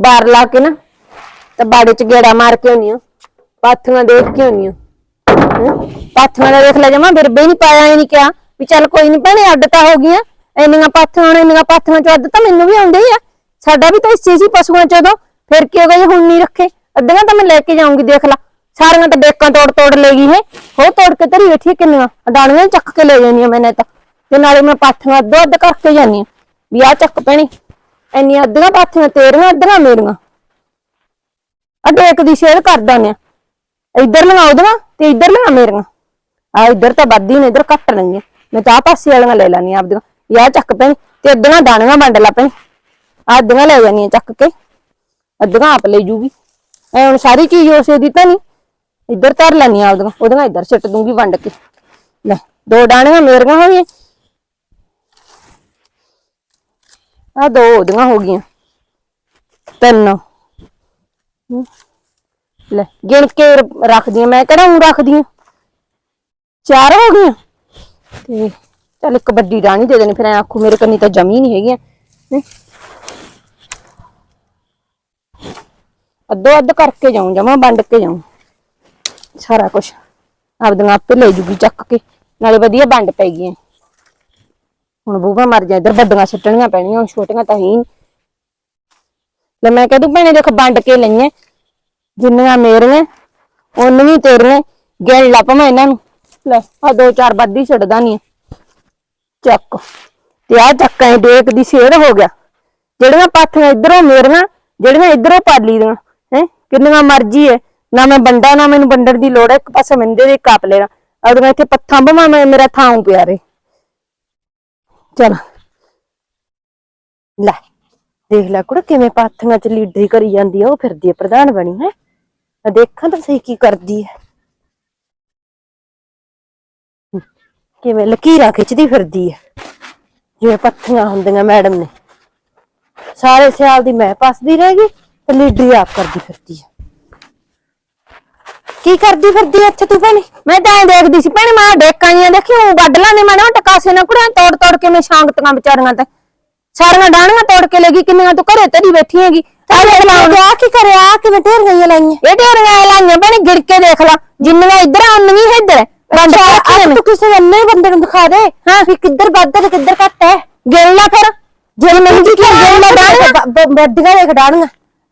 ਬਾਹਰ ਲਾ ਕੇ ਨਾ ਤੇ ਬਾੜੇ ਚ ਗੇੜਾ ਮਾਰ ਕੇ ਆਉਣੀ ਆ ਪਾਥੀਆਂ ਦੇਖ ਕੇ ਆਉਣੀ ਆ ਪਾਥੀਆਂ ਦਾ ਦੇਖ ਲੈ ਜਮਾ ਬਿਰਬੇ ਨਹੀਂ ਪਾਇਆ ਇਹ ਨਹੀਂ ਕਿਹਾ ਵੀ ਚੱਲ ਕੋਈ ਨਹੀਂ ਭੈਣੇ ਅੱਡ ਤਾਂ ਹੋ ਗਈਆਂ ਇੰਨੀਆਂ ਪਾਥੀਆਂ ਹੁਣ ਇੰਨੀਆਂ ਪਾਥੀਆਂ ਚੋਂ ਅੱਧ ਤਾਂ ਮੈਨੂੰ ਵੀ ਆਉਂਦੇ ਹੀ ਆ ਸਾਡਾ ਵੀ ਤਾਂ ਇਸੇ ਸੀ ਪਸ਼ੂਆਂ ਚ ਉਦੋਂ ਫਿਰ ਕੀ ਹੋ ਗਿਆ ਜੇ ਹੁਣ ਨਹੀਂ ਰੱਖੇ ਅੱਧੀਆਂ ਤਾਂ ਮੈਂ ਲੈ ਕੇ ਜਾਊਂਗੀ ਦੇਖ ਲਾ ਸਾਰੀਆਂ ਤਾਂ ਡੇਕਾਂ ਤੋੜ ਤੋੜ ਲੈ ਗਈ ਹੈ ਹੋ ਤੋੜ ਕੇ ਧਰੀ ਬੈਠੀ ਆ ਕਿੰਨੀਆਂ ਅਡਾਣੀਆਂ ਚੱਕ ਕੇ ਲੈ ਜਾਂਦੀਆਂ ਮੈਨੇ ਤਾਂ ਤੇ ਨਾਲੇ ਮੈਂ ਪਾਥੀਆਂ ਅੱਧੋ ਅੱਧ ਕਰਕੇ ਜਾਨੀ ਆ ਵੀ ਆ ਚੱਕ ਪੈਣੀ ਇੰਨੀਆਂ ਅੱਧੀਆਂ ਪਾਥੀਆਂ ਤੇਰੀਆਂ, ਅੱਧੀਆਂ ਮੇਰੀਆਂ। ਆ ਡੇਕ ਦੀ ਸ਼ੇਰ ਕਰਦਾ ਨੇ ਇੱਧਰ ਲਗਾ ਉਹਦੀਆਂ ਤੇ ਇੱਧਰ ਲਗਾ ਮੇਰੀਆਂ। ਆ ਇੱਧਰ ਤਾਂ ਵੱਧੀ ਨੇ ਇੱਧਰ ਘੱਟ ਲੈਣਗੇ ਮੈਂ ਤਾਂ ਆ ਪਾਸੇ ਵਾਲੀਆਂ ਲੈ ਲੈਣੀਆਂ ਆਪਦੀਆਂ। ਯਾਰ ਚੱਕ ਪੈਣੀ ਤੇ ਅੱਧੀਆਂ ਦਾਣੀਆਂ ਵੰਡ ਲਾ ਪੈਣੀ ਆ ਅੱਧੀਆਂ ਲੈ ਜਾਣੀਆਂ ਚੱਕ ਕੇ। ਅੱਧੀਆਂ ਆਪ ਲੈ ਜੂਗੀ। ਐ ਹੁਣ ਸਾਰੀ ਚੀਜ਼ ਉਸੇ ਦੀ ਤਾਂ ਨਹੀਂ। ਇੱਧਰ ਧਰ ਲੈਣੀਆਂ ਆਪਦੀਆਂ। ਉਹਦੀਆਂ ਇੱਧਰ ਸਿੱਟ ਦੂੰਗੀ ਵੰਡ ਕੇ। ਲੈ, ਦੋ ਡਾਣੀਆਂ ਮੇਰੀਆਂ ਹੋਈਆਂ ਗਈਆਂ ਆ ਦੋ ਉਹਦੀਆਂ ਹੋ ਗਈਆਂ। ਤਿੰਨ। ਹਮ, ਲੈ ਗਿਣ ਕੇ ਰ- ਰੱਖਦੀਆਂ ਮੈਂ ਕਿਹੜਾ ਉਹ ਰੱਖਦੀਆਂ? ਚਾਰ ਹੋ ਗਈਆਂ? ਤੇ ਚੱਲ ਇੱਕ ਵੱਡੀ ਡਾਣੀ ਦੇ ਦੇਣੀ ਫਿਰ ਐ ਆਖੂ ਮੇਰੇ ਕੰਨੀ ਤਾਂ ਜਮੀ ਨਹੀਂ ਹੈਗੀਆਂ। ਹੈਂ। ਅੱਧੋ ਅੱਧ ਕਰਕੇ ਜਾਉਂ ਜਮਾ ਵੰਡ ਕੇ ਜਾਉਂ ਸਾਰਾ ਕੁਝ ਆਪਦੀਆਂ ਆਪੇ ਲੈ ਜੂਗੀ ਚੱਕ ਕੇ ਨਾਲੇ ਵਧੀਆ ਵੰਡ ਪੈ ਗਈਆਂ। ਹੁਣ ਬੂਹਾ ਮਰ ਜਾ, ਇੱਧਰ ਵੱਡੀਆਂ ਸੁੱਟਣੀਆਂ ਪੈਣੀਆਂ ਹੁਣ ਛੋਟੀਆਂ ਤਾਂ ਹੀ ਨੀ। ਲੈ ਮੈਂ ਕਹਦੂ ਭੈਣੇ ਦੇਖ ਵੰਡ ਕੇ ਲਈਆਂ, ਜਿੰਨੀਆਂ ਮੇਰੀਆਂ ਉਨੀਆਂ ਤੇਰੀਆਂ ਗਿਣ ਲਾ ਮੈਂ ਇਹਨਾਂ ਨੂੰ। ਲੈ ਆ ਦੋ ਚਾਰ ਬੱਦੀ ਛੱਡਦਾ ਨਹੀਂ ਚੱਕ, ਤੇ ਆ ਚੱਕਾਂ ਡੇਕ ਦੀ ਸੇਧ ਹੋ ਗਿਆ। ਜਿਹੜੀਆਂ ਪਾਥੀਆਂ ਇਧਰੋਂ ਮੇਰੀਆਂ, ਜਿਹੜੀਆਂ ਇਧਰੋਂ ਪਾਲੀ ਦੀਆਂ, ਹੈ, ਕਿੰਨੀਆਂ ਮਰਜ਼ੀ ਹੈ ਨਾ ਮੈਂ ਬੰਦਾ ਨਾ ਮੈਨੂੰ ਵੰਡਣ ਦੀ ਲੋੜ ਹੈ ਇੱਕ ਪਾਸੇ ਮੰਦੇ ਦੇ ਕਾਪ ਲੈਣਾ। ਅਗਰ ਮੈਂ ਇੱਥੇ ਪੱਥਾਂ ਬਵਾਂ, ਮੈਂ ਮੇਰਾ ਥਾਂ ਪਿਆ ਪਿਆਰੇ ਚਲ। ਲੈ, ਦੇਖ ਲੈ ਕੁੜ, ਕਿਵੇਂ ਪਾਥੀਆਂ ਚ ਲੀਡਰੀ ਕਰੀ ਜਾਂਦੀ ਆ, ਉਹ ਫਿਰਦੀ ਆ, ਪ੍ਰਧਾਨ ਬਣੀ ਹੈ। ਦੇਖਾਂ ਤਾਂ ਸਹੀ ਕੀ ਕਰਦੀ ਹੈ, ਕਿਵੇਂ ਲਕੀਰਾਂ ਖਿੱਚਦੀ ਫਿਰਦੀ ਹੈ। ਜਿਵੇਂ ਪੱਥੀਆਂ ਹੁੰਦੀਆਂ ਮੈਡਮ ਨੇ। ਸਾਰੇ ਸਿਆਲ ਦੀ ਮੈਂ ਪਸਦੀ ਰਹਿ ਗਈ ਤੇ ਲੀਡਰੀ ਆਪ ਕਰਦੀ ਫਿਰਦੀ ਹੈ। ਕੀ ਕਰਦੀ ਫਿਰਦੀ ਐ ਇੱਥੇ ਤੂੰ ਭੈਣੇ? ਮੈਂ ਤਾਂ ਐਂ ਦੇਖਦੀ ਸੀ ਭੈਣੇ ਮਾਂ ਡੇਕਾਂ ਜੀਆਂ ਦੇਖੀ ਉਹ ਵੱਢ ਲਾਂਦੇ ਮਾਣਾ ਟਕਾਸੇ ਨਾ ਕੁੜਾਂ ਤੋੜ ਤੋੜ ਕੇ ਮੈਂ ਸ਼ਾਂਗਤੀਆਂ ਵਿਚਾਰੀਆਂ ਤੇ। ਸਾਰੀਆਂ ਡਾਣੀਆਂ ਤੋੜ ਕੇ ਲੈ ਗਈ ਕਿੰਨੀਆਂ ਤੂੰ ਘਰੇ ਤੇਰੀ ਬੈਠੀ ਹੈਗੀ। ਆ ਦੇਖ ਲਾ ਆ ਕੀ ਕਰਿਆ? ਕਿਵੇਂ ਢੇਰ ਗਈਆਂ ਲਾਈਆਂ? ਇਹ ਢੇਰੀਆਂ ਲਾਈਆਂ ਭੈਣੇ ਗਿੜ ਕੇ ਦੇਖ ਲਾ। ਜਿੰਨੀਆਂ ਇੱਧਰ ਆ ਉਨੀਆਂ ਇੱਧਰ। ਵੰਡ ਕੇ ਰੱਖੀਆਂ ਨੇ। ਤੂੰ ਕਿਸੇ ਅੰਨੇ ਬੰਦੇ ਨੂੰ ਦਿਖਾ ਦੇ ਹਾਂ। ਵੀ ਕਿੱਧਰ ਵੱਧ ਤੇ ਕਿੱਧਰ ਘੱਟ ਹੈ ਗਿਣ ਲਾ ਫਿਰ। ਜੇ ਨਹੀਂ ਕੀ ਗਿਣ ਲਾ ਡਾਣੀਆਂ ਵੱਡੀਆਂ ਦੇ ਖਡਾਣੀਆਂ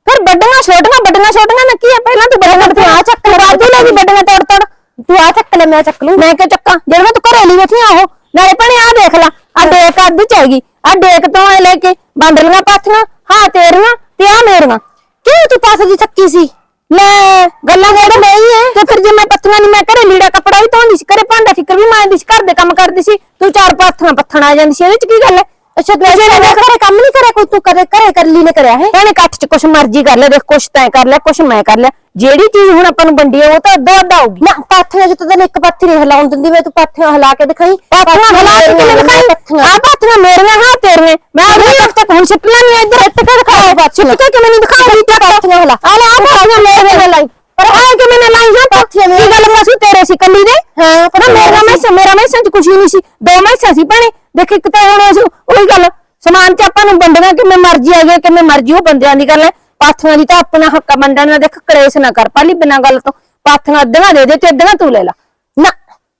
ਫਿਰ ਵੱਡੀਆਂ ਛੋਟੀਆਂ ਵੱਡੀਆਂ ਛੋਟੀਆਂ ਨਾ ਕੀ ਆ? ਪਹਿਲਾਂ ਤੂੰ ਵੱਡੀਆਂ ਤੇ ਆ ਚੱਕ ਲੈ ਬਾਦੂ ਲੈ ਗਈ ਵੱਡੀਆਂ ਤੋੜ ਤੋੜ। ਤੂੰ ਆ ਚੱਕ ਲੈ ਮੈਂ ਚੱਕ ਲੂੰ। ਮੈਂ ਕਿਹਾ ਚੱਕਾਂ? ਜਿਹੜਾ ਤੂੰ ਘਰੇ ਲਈ ਬੈਠੀ ਆ ਉਹ। ਨਾਲੇ ਭਣੇ ਆ ਦੇਖ ਲੈ ਆ ਡੇਕ ਅੱਧ ਚਾਹੀਗੀ ਆ ਡੇਕ ਤੋਂ ਐ ਲੈ ਕੇ ਬੰਡ ਲੀਆਂ ਪਾਥੀਆਂ ਹਾਂ ਤੇਰੀਆਂ ਤੇ ਆ ਮੇਰੀਆਂ। ਕਿਉਂ ਤੂੰ ਪਾਸੇ ਦੀ ਚੱਕੀ ਸੀ? ਲੈ ਗੱਲਾਂ ਜਿਹੜੇ ਨਹੀਂ ਐ ਤੇ ਫਿਰ ਜੇ ਮੈਂ ਪੱਥੀਆਂ ਨਹੀਂ ਮੈਂ ਘਰੇ ਲੀੜਾ ਕੱਪੜਾ ਵੀ ਧੋਂਦੀ ਸੀ ਘਰੇ ਭਾਂਡਾ ਫਿਕਰ ਵੀ ਮਾਂਜਦੀ ਸੀ ਘਰ ਦੇ ਕੰਮ ਕਰਦੀ ਸੀ। ਤੂੰ ਚਾਰ ਪਾਥੀਆਂ ਪੱਥਣ ਆ ਜਾਂਦੀ ਸੀ ਇਹਦੇ ਚ ਕੀ ਗੱਲ ਐ ਅੱਛਾ ਤੂੰ ਜਿਹੜੇ ਨੇ ਘਰੇ ਕੰਮ ਨਹੀਂ ਕਰਿਆ ਕੋਈ ਤੂੰ ਕਦੇ ਘਰੇ ਕਰ ਲਈ ਨੇ ਕਰਿਆ ਹੈ? ਭੈਣੇ ਕੱਠ ਚ ਕੁਛ ਮਰਜ਼ੀ ਕਰ ਲੈ ਦੇਖ ਕੁਛ ਤੈਂ ਕਰ ਲਿਆ ਕੁਛ ਮੈਂ ਕਰ ਲਿਆ। ਜਿਹੜੀ ਚੀਜ਼ ਹੁਣ ਆਪਾਂ ਨੂੰ ਵੰਡੀ ਆ ਉਹ ਤਾਂ ਅੱਧੋ ਅੱਧ ਆਊਗੀ। ਨਾ ਪਾਥੀਆਂ ਚ ਤਾਂ ਤੈਨੂੰ ਇੱਕ ਪਾਥੀ ਨਹੀਂ ਹਿਲਾਉਣ ਦਿੰਦੀ ਮੈਂ ਤੂੰ ਪਾਥੀਆਂ ਹਿਲਾ ਕੇ ਦਿਖਾਈ। ਪਾਥੀਆਂ ਹਲਾ ਕੇ ਕਿਵੇਂ ਦਿਖਾਈ? ਆ ਪਾਥੀਆਂ ਮੇਰੀਆਂ ਹਾਂ ਤੇਰੀਆਂ। ਮੈਂ ਉਹਦੇ ਤੱਕ ਤੱਕ ਹੁਣ ਸਿੱਟਣਾ ਨਹੀਂ ਇੱਧਰ। ਇੱਥੇ ਕਿ ਦਿਖਾਓ ਪਾਥੀਆਂ। ਸਿੱਟ ਕੇ ਕਿਵੇਂ ਨਹੀਂ ਦਿਖਾਉਂਦੀ? ਪਾਥੀਆਂ ਹਿਲਾ। ਆ ਲੈ ਆ ਪਾਥੀਆਂ ਮੇਰੀਆਂ ਲਾਈ ਪਰ ਆ ਕਿਵੇਂ ਨਾ ਲਾਈ ਹਾਂ ਪਾਥੀਆਂ ਕੀ ਮੇਰੀਆਂ। ਗੱਲ ਅਸੀਂ ਤੇਰੇ ਸੀ ਕੱਲੀ ਦੇ? ਹਾਂ ਪਰ ਮੇਰਾ ਮੈਸਾਂ ਮੇਰਾ ਮੈਸਾਂ ਚ ਵੀ ਨਹੀਂ ਸੀ। ਦੋ ਮੈਸਾਂ ਸੀ ਭੈਣੇ। ਦੇਖ ਇੱਕ ਤਾਂ ਹੁਣ ਉਹੀ ਗੱਲ ਸਮਾਨ ਚ ਆਪਾਂ ਨੂੰ ਵੰਡਣਾ ਕਿਵੇਂ ਮਰਜ਼ੀ ਆ ਗਿਆ ਕਿਵੇਂ ਮਰਜ਼ੀ ਉਹ ਬੰਦਿਆਂ ਦੀ ਗੱਲ ਹੈ। ਪਾਥੀਆਂ ਦੀ ਤਾਂ ਆਪਣਾ ਹੱਕ ਵੰਡਣ ਦਾ ਦੇਖ ਕਲੇਸ਼ ਨਾ ਕਰ ਪਾਲੀ ਬਿਨਾਂ ਗੱਲ ਤੋਂ। ਪਾਥੀਆਂ ਅੱਧੀਆਂ ਦੇ ਦੇ ਤੇ ਅੱਧੀਆਂ ਤੂੰ ਲੈ ਲਾ। ਨਾ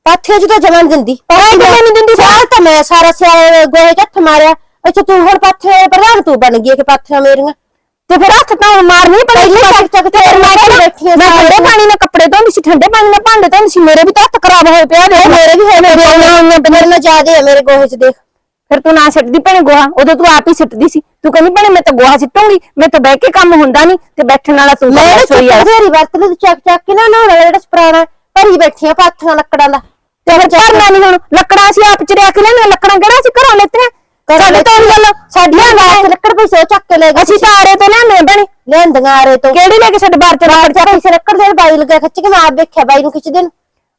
ਪਾਥੀਆਂ ਚ ਤਾਂ ਜਮਾਂ ਨੀ ਦਿੰਦੀ। ਉਹ ਕਿਵੇਂ ਨੀ ਦਿੰਦੀ? ਸਾਲ ਤਾਂ ਮੈਂ ਸਾਰਾ ਸਿਆਲ ਗੋਹੇ ਚ ਹੱਥ ਮਾਰਿਆ। ਅੱਛਾ ਤੂੰ ਹੁਣ ਪਾਥੀਆਂ ਪ੍ਰਧਾਨ ਤੂੰ ਬਣ ਗਈ ਕਿ ਪਾਥੀਆਂ ਮੇਰੀਆਂ? ਤੇ ਫਿਰ ਹੱਥ ਤਾਂ ਮਾਰਨੀ ਪੜੀ ਪਹਿਲੀ ਚੱਕ ਚੱਕ ਤੇ ਮੈਂ ਬੈਠੀ ਆ ਮੈਂ ਠੰਡੇ। ਪਾਣੀ ਨਾਲ ਕੱਪੜੇ ਧੋਂਦੀ ਸੀ ਠੰਡੇ ਪਾਣੀ ਨਾਲ ਭਾਂਡੇ ਧੋਂਦੀ ਸੀ ਮੇਰੇ ਵੀ ਤਾਂ ਹੱਥ ਖਰਾਬ ਹੋਏ ਪਿਆ ਦੇਖ ਮੇਰੇ ਵੀ ਹੋਏ ਮੇਰੇ ਮੇਰੇ ਨਾਲ ਜ਼ਿਆਦੇ ਆ ਮੇਰੇ ਗੋਹੇ ਚ ਦੇਖ। ਫਿਰ ਤੂੰ ਨਾ ਸਿੱਟਦੀ ਭੈਣੇ ਗੋਹਾ ਉਦੋਂ ਤੂੰ ਆਪ ਹੀ ਸਿੱਟਦੀ ਸੀ। ਤੂੰ ਕਹਿੰਦੀ ਭੈਣੇ ਮੈਂ ਤਾਂ ਗੋਹਾ ਸਿੱਟੂੰਗੀ ਮੈਂ ਤਾਂ ਬਹਿ ਕੇ ਕੰਮ ਹੁੰਦਾ ਨਹੀਂ ਤੇ ਬੈਠਣ ਵਾਲਾ ਤੂੰ ਮੈਂ ਰਸੋਈ ਵਾਲਾ ਬਥੇਰੀ ਵਰਤ ਲਈ ਚੱਕ ਚੱਕ ਕੇ ਨਾ ਨਹਾਉਣ ਜਿਹੜਾ ਸਪਰਾਣਾ ਭਰੀ ਬੈਠੀਆਂ ਪਾਥੀਆਂ ਲੱਕੜਾਂ ਦਾ। ਤੇ ਫਿਰ ਭਰਨਾ ਨਹੀਂ ਹੁਣ ਲੱਕੜਾਂ ਅਸੀਂ ਆਪ ਚਰਿਆ ਕੇ ਲੈਣੀਆਂ ਲੱਕੜਾਂ ਕਿਹੜਾ ਅਸੀਂ ਘਰੋਂ ਲੈਤੀਆਂ? ਸਾਡੇ ਤੋਂ ਗੱਲ ਸਾਡੀਆਂ ਵਾਸਤੇ ਲੱਕੜ ਪਈ ਸੋ ਚੱਕ ਕੇ ਲੈ ਗਏ ਅਸੀਂ ਤਾਂ ਆਰੇ ਤੋਂ ਲਿਆਂਦੇ ਭੈਣੇ ਲੈਂਦੀਆਂ ਆਰੇ ਤੋਂ। ਕਿਹੜੀ ਲੈ ਕੇ ਸਾਡੇ ਬਾਹਰ ਚ ਰੱਖੜ ਚੱਕ ਕੇ ਲੱਕੜ ਦੇ ਬਾਈ ਲਗਾ ਖਿੱਚ ਕੇ ਮੈਂ ਆਪ ਵੇਖਿਆ ਬਾਈ ਨੂੰ ਖਿੱਚਦੇ ਨੂੰ।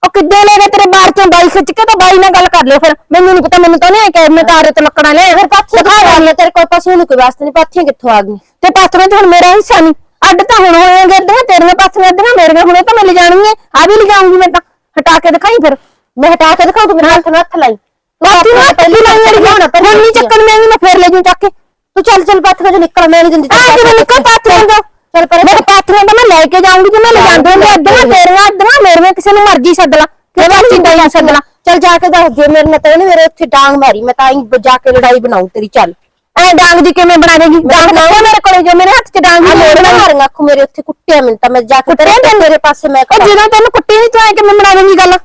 ਉਹ ਕਿੱਦੇ ਲੈ ਗਏ ਤੇਰੇ ਬਾਹਰ ਚੋਂ? ਬਾਈ ਖਿੱਚ ਕੇ ਤਾਂ ਬਾਈ ਨਾਲ ਗੱਲ ਕਰ ਲਿਓ ਫਿਰ। ਮੈਨੂੰ ਨਹੀਂ ਪਤਾ ਮੈਨੂੰ ਤਾਂ ਨਹੀਂ ਕਿ ਮੈਂ ਤਾਂ ਆਰੇ ਤੋਂ ਲੱਕੜਾਂ ਲੈ ਫਿਰ ਪਾਥੀਆਂ ਦਿਖਾ ਲੈ ਤੇਰੇ ਕੋਲ ਪਸ਼ੂ ਨੂੰ ਕੋਈ ਵਾਸਤੇ ਨਹੀਂ ਪਾਥੀਆਂ ਕਿੱਥੋਂ ਆ ਗਈਆਂ? ਤੇ ਪਾਥੀਆਂ ਚ ਹੁਣ ਮੇਰਾ ਹਿੱਸਾ ਨਹੀਂ ਅੱਡ ਤਾਂ ਹੁਣ ਹੋਏ ਗੱਡੀਆਂ ਤੇਰੀਆਂ ਪਾਥੀਆਂ ਅੱਧੀਆਂ ਮੇਰੀਆਂ ਹੁਣੇ ਤਾਂ ਮੈਂ ਲੈ ਜਾਣਗੀਆਂ ਆ ਵੀ ਲਿਜਾਉਂਗੀ ਮੈਂ ਤਾਂ। ਹਟਾ ਕੇ ਦਿਖਾਈ ਫਿਰ। ਮੈਂ ਹਟਾ ਕੇ ਦਿਖਾਉਂ ਤੂੰ ਮੇਰੇ ਹੱਥ ਨਾਲ ਹੱਥ ਲਾਈ। ਪਾਥੀ ਨਾਲ ਪਹਿਲੀ ਲਾਈ ਵਾਲੀ ਹੁਣ ਨਹੀਂ ਚੱਕਣ ਮੈਂ ਵੀ ਮੈਂ ਫੇਰ ਲੈ ਜੂ ਚੱਕ ਕੇ। ਤੂੰ ਚੱਲ ਚੱਲ ਪਾਥੀਆਂ ਚੋਂ ਨਿਕਲ ਮੈਂ ਨਹੀਂ ਦਿੰਦੀ ਆ ਕਿਵੇਂ ਨਿਕਲ ਪਾਥੀਆਂ ਚੋਂ ਚੱਲ ਪਰ ਮੇਰੇ ਪਾਥੀਆਂ ਤਾਂ ਮੈਂ ਲੈ ਕੇ ਜਾਊਂਗੀ ਜੇ ਮੈਂ ਲੈ ਜਾਂਦੀ ਹੁੰਦੀ ਅੱਧੀਆਂ ਤੇਰੀਆਂ ਅੱਧੀਆਂ ਮੇਰੀਆਂ ਕਿਸੇ ਨੂੰ ਮਰਜ਼ੀ ਸੱਦ ਲਾ। ਕਿਹੜਾ ਚਿੰਤਾ ਹੀ ਸੱਦ ਲਾ। ਚੱਲ ਜਾ ਕੇ ਦੱਸ ਦੇ ਮੇਰੇ ਨਾਲ ਤਾਂ ਇਹਨੇ ਮੇਰੇ ਉੱਥੇ ਡਾਂਗ ਮਾਰੀ ਮੈਂ ਤਾਂ ਹੀ ਜਾ ਕੇ ਲੜਾਈ ਬਣਾਉ ਤੇਰੀ ਚੱਲ। ਐ ਡਾਂਗ ਜੀ ਕਿਵੇਂ ਬਣਾ ਦੇਗੀ? ਡਾਂਗ ਨਾ ਮੇਰੇ ਕੋਲੇ ਜੋ ਮੇਰੇ ਹੱਥ 'ਚ ਡਾਂਗ ਆ ਹੀ ਮੋੜ ਨਹੀਂ ਮਾਰੀਆਂ ਅੱਖ ਮੇਰੇ ਉੱਥੇ ਕੁੱਟਿਆ ਮੈਨੂੰ ਤਾਂ ਮੈਂ ਜਾ ਕੇ ਤੇਰੇ ਪਾਸੇ ਮੈਂ ਜਦੋਂ ਤੈਨੂੰ ਕੁੱਟੀ ਨਹੀਂ ਚਾਹੇ ਕਿ ਮੈਂ ਬਣਾ ਦੇਂਗੀ ਗੱਲ?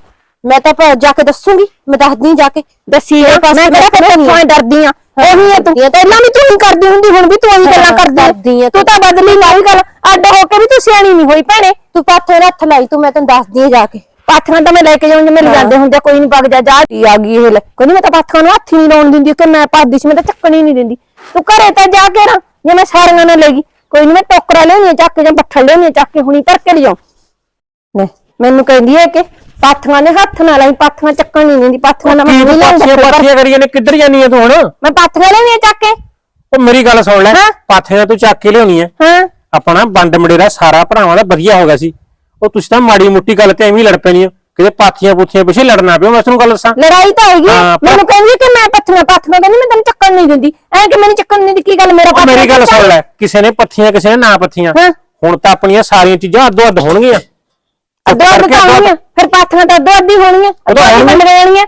ਮੈਂ ਤਾਂ ਪ- ਜਾ ਕੇ ਦੱਸੂਗੀ ਮੈਂ ਦੱਸਦੀ ਜਾ ਕੇ। ਦੱਸੀ ਮੇਰੇ ਪਾਸੇ ਮੈਂ ਕਿਹੜਾ ਕਦੇ ਤੂੰ ਡਰਦੀ ਆ ਉਹੀ ਹੈ ਤੂੰ। ਪਹਿਲਾਂ ਵੀ ਤੂੰ ਹੀ ਕਰਦੀ ਹੁੰਦੀ ਹੁਣ ਵੀ ਤੂੰ ਹੀ ਗੱਲਾਂ ਕਰਦੀ ਆਂ। ਆਂ। ਤੂੰ ਤਾਂ। ਬਦਲੀ ਨਹੀਂ ਗੱਲ। ਅੱਡ ਹੋ ਕੇ ਵੀ ਤੂੰ ਸਿਆਣੀ ਨਹੀਂ ਹੋਈ ਭੈਣੇ। ਤੂੰ ਪਾਥੋਂ ਹੱਥ ਲਾਈ ਤੂੰ ਮੈਂ ਤੈਨੂੰ ਦੱਸਦੀ ਆ ਜਾ ਕੇ। ਪਾਥੀਆਂ ਤਾਂ ਮੈਂ ਲੈ ਕੇ ਜਾਉਂ ਜੇ ਮੇਰੇ ਜਾਂਦੇ ਹੁੰਦੇ ਕੋਈ ਨਹੀਂ ਵਗ ਜਾ ਜਾ ਆ ਗਈ ਇਹ ਲੈ। ਕੋਈ ਨਹੀਂ ਮੈਂ ਤਾਂ ਪਾਥੀਆਂ ਨੂੰ ਹੱਥ ਹੀ ਨਹੀਂ ਲਾਉਣ ਦਿੰਦੀ ਕਿ ਮੈਂ ਪਾਦੀ ਸੀ ਮੈਂ ਤਾਂ ਚੱਕਣੀ ਨਹੀਂ ਦਿੰਦੀ। ਤੂੰ ਘਰੇ ਤਾਂ ਜਾ ਕੇ ਨਾ ਜੇ ਮੈਂ ਸਾਰੀਆਂ ਨਾਲ ਲੈ ਗਈ। ਕੋਈ ਨਹੀਂ ਮੈਂ ਟੋਕਰਾ ਲਿਆਉਣੀ ਆ ਚੱਕ ਕੇ ਜਾਂ ਬੱਠਲ ਲਿਆਉਣੀ ਆ ਚੱਕ ਕੇ ਹੁਣੀ ਧਰ ਕੇ ਲਿਜਾਉ ਲੈ ਮੈਨੂੰ ਕਹਿੰਦੀ ਹੈ ਕਿ ਪਾਥੀਆਂ ਦੇ ਹੱਥ ਨਾਲ ਆਈ ਪਾਥੀਆਂ ਚੱਕਣ ਨਹੀਂ ਦਿੰਦੀ ਪਾਥੀਆਂ ਨਾਲ ਮੈਂ ਨਹੀਂ ਪਾਥੀਆਂ ਪਾਥੀਆਂ ਕਰੀਆਂ ਨੇ ਕਿੱਧਰ ਜਾਨੀ ਆ ਤੂੰ ਹੁਣ? ਮੈਂ ਪਾਥੀਆਂ ਲਿਆਉਣੀ ਆ ਚੱਕ ਕੇ। ਉਹ ਮੇਰੀ ਗੱਲ ਸੁਣ ਲੈ ਹਾਂ। ਪਾਥੀਆਂ ਤੂੰ ਚੱਕ ਕੇ ਲਿਆਉਣੀ ਆ। ਹਾਂ। ਆਪਣਾ ਬੰਡ ਮੜੇਰਾ ਸਾਰਾ ਭਰਾਵਾਂ ਦਾ ਵਧੀਆ ਹੋ ਗਿਆ ਸੀ। ਉਹ ਤੁਸੀਂ ਤਾਂ ਮਾੜੀ ਮੁੱਟੀ ਗੱਲ ਤੇ ਐਵੇਂ ਹੀ ਲੜ ਪੈਣੀ ਹੋ ਕਿਤੇ ਪਾਥੀਆਂ ਪੁੱਥੀਆਂ ਪਿੱਛੇ ਲੜਨਾ ਪਿਓ ਮੈਂ ਤੈਨੂੰ ਗੱਲ ਦੱਸਾਂ। ਲੜਾਈ ਤਾਂ ਹੈਗੀ ਆ। ਹਾਂ, ਪਰ- ਮੈਨੂੰ ਕਹਿੰਦੀ ਕਿ ਮੈਂ ਪੱਥੀਆਂ ਪੱਥੀਆਂ ਕਹਿੰਦੀ ਮੈਂ ਤੈਨੂੰ ਚੱਕਣ ਨਹੀਂ ਦਿੰਦੀ। ਐ ਕਿ ਮੈਨੂੰ ਚੱਕਣ ਨਹੀਂ ਦਿੰਦੀ ਕੀ ਗੱਲ ਮੇਰਾ ਉਹ ਮੇਰੀ ਗੱਲ ਸੁਣ ਲੈ ਕਿਸੇ ਨੇ ਪੱਥੀਆਂ ਕਿਸੇ ਨੇ ਨਾ ਪੱਥੀਆਂ। ਹਾਂ। ਹੁਣ ਤਾਂ ਆਪਣੀਆਂ ਸਾਰੀਆਂ ਚੀਜ਼ਾਂ ਅੱਧੋ ਅੱਧ ਹੋਣਗੀਆਂ। ਅੱਧੋ ਅੱਧ ਕਰਕੇ ਤਾਂ ਹੋਣੀਆਂ ਫਿਰ ਪਾਥੀਆਂ ਤਾਂ ਅੱਧੋ ਅੱਧੀ ਹੋਣੀਆਂ ਅੱਧੋ ਅੱਧੀ ਹੋਣਗੀਆਂ। ਮੰਨ ਜਾਣੀਆਂ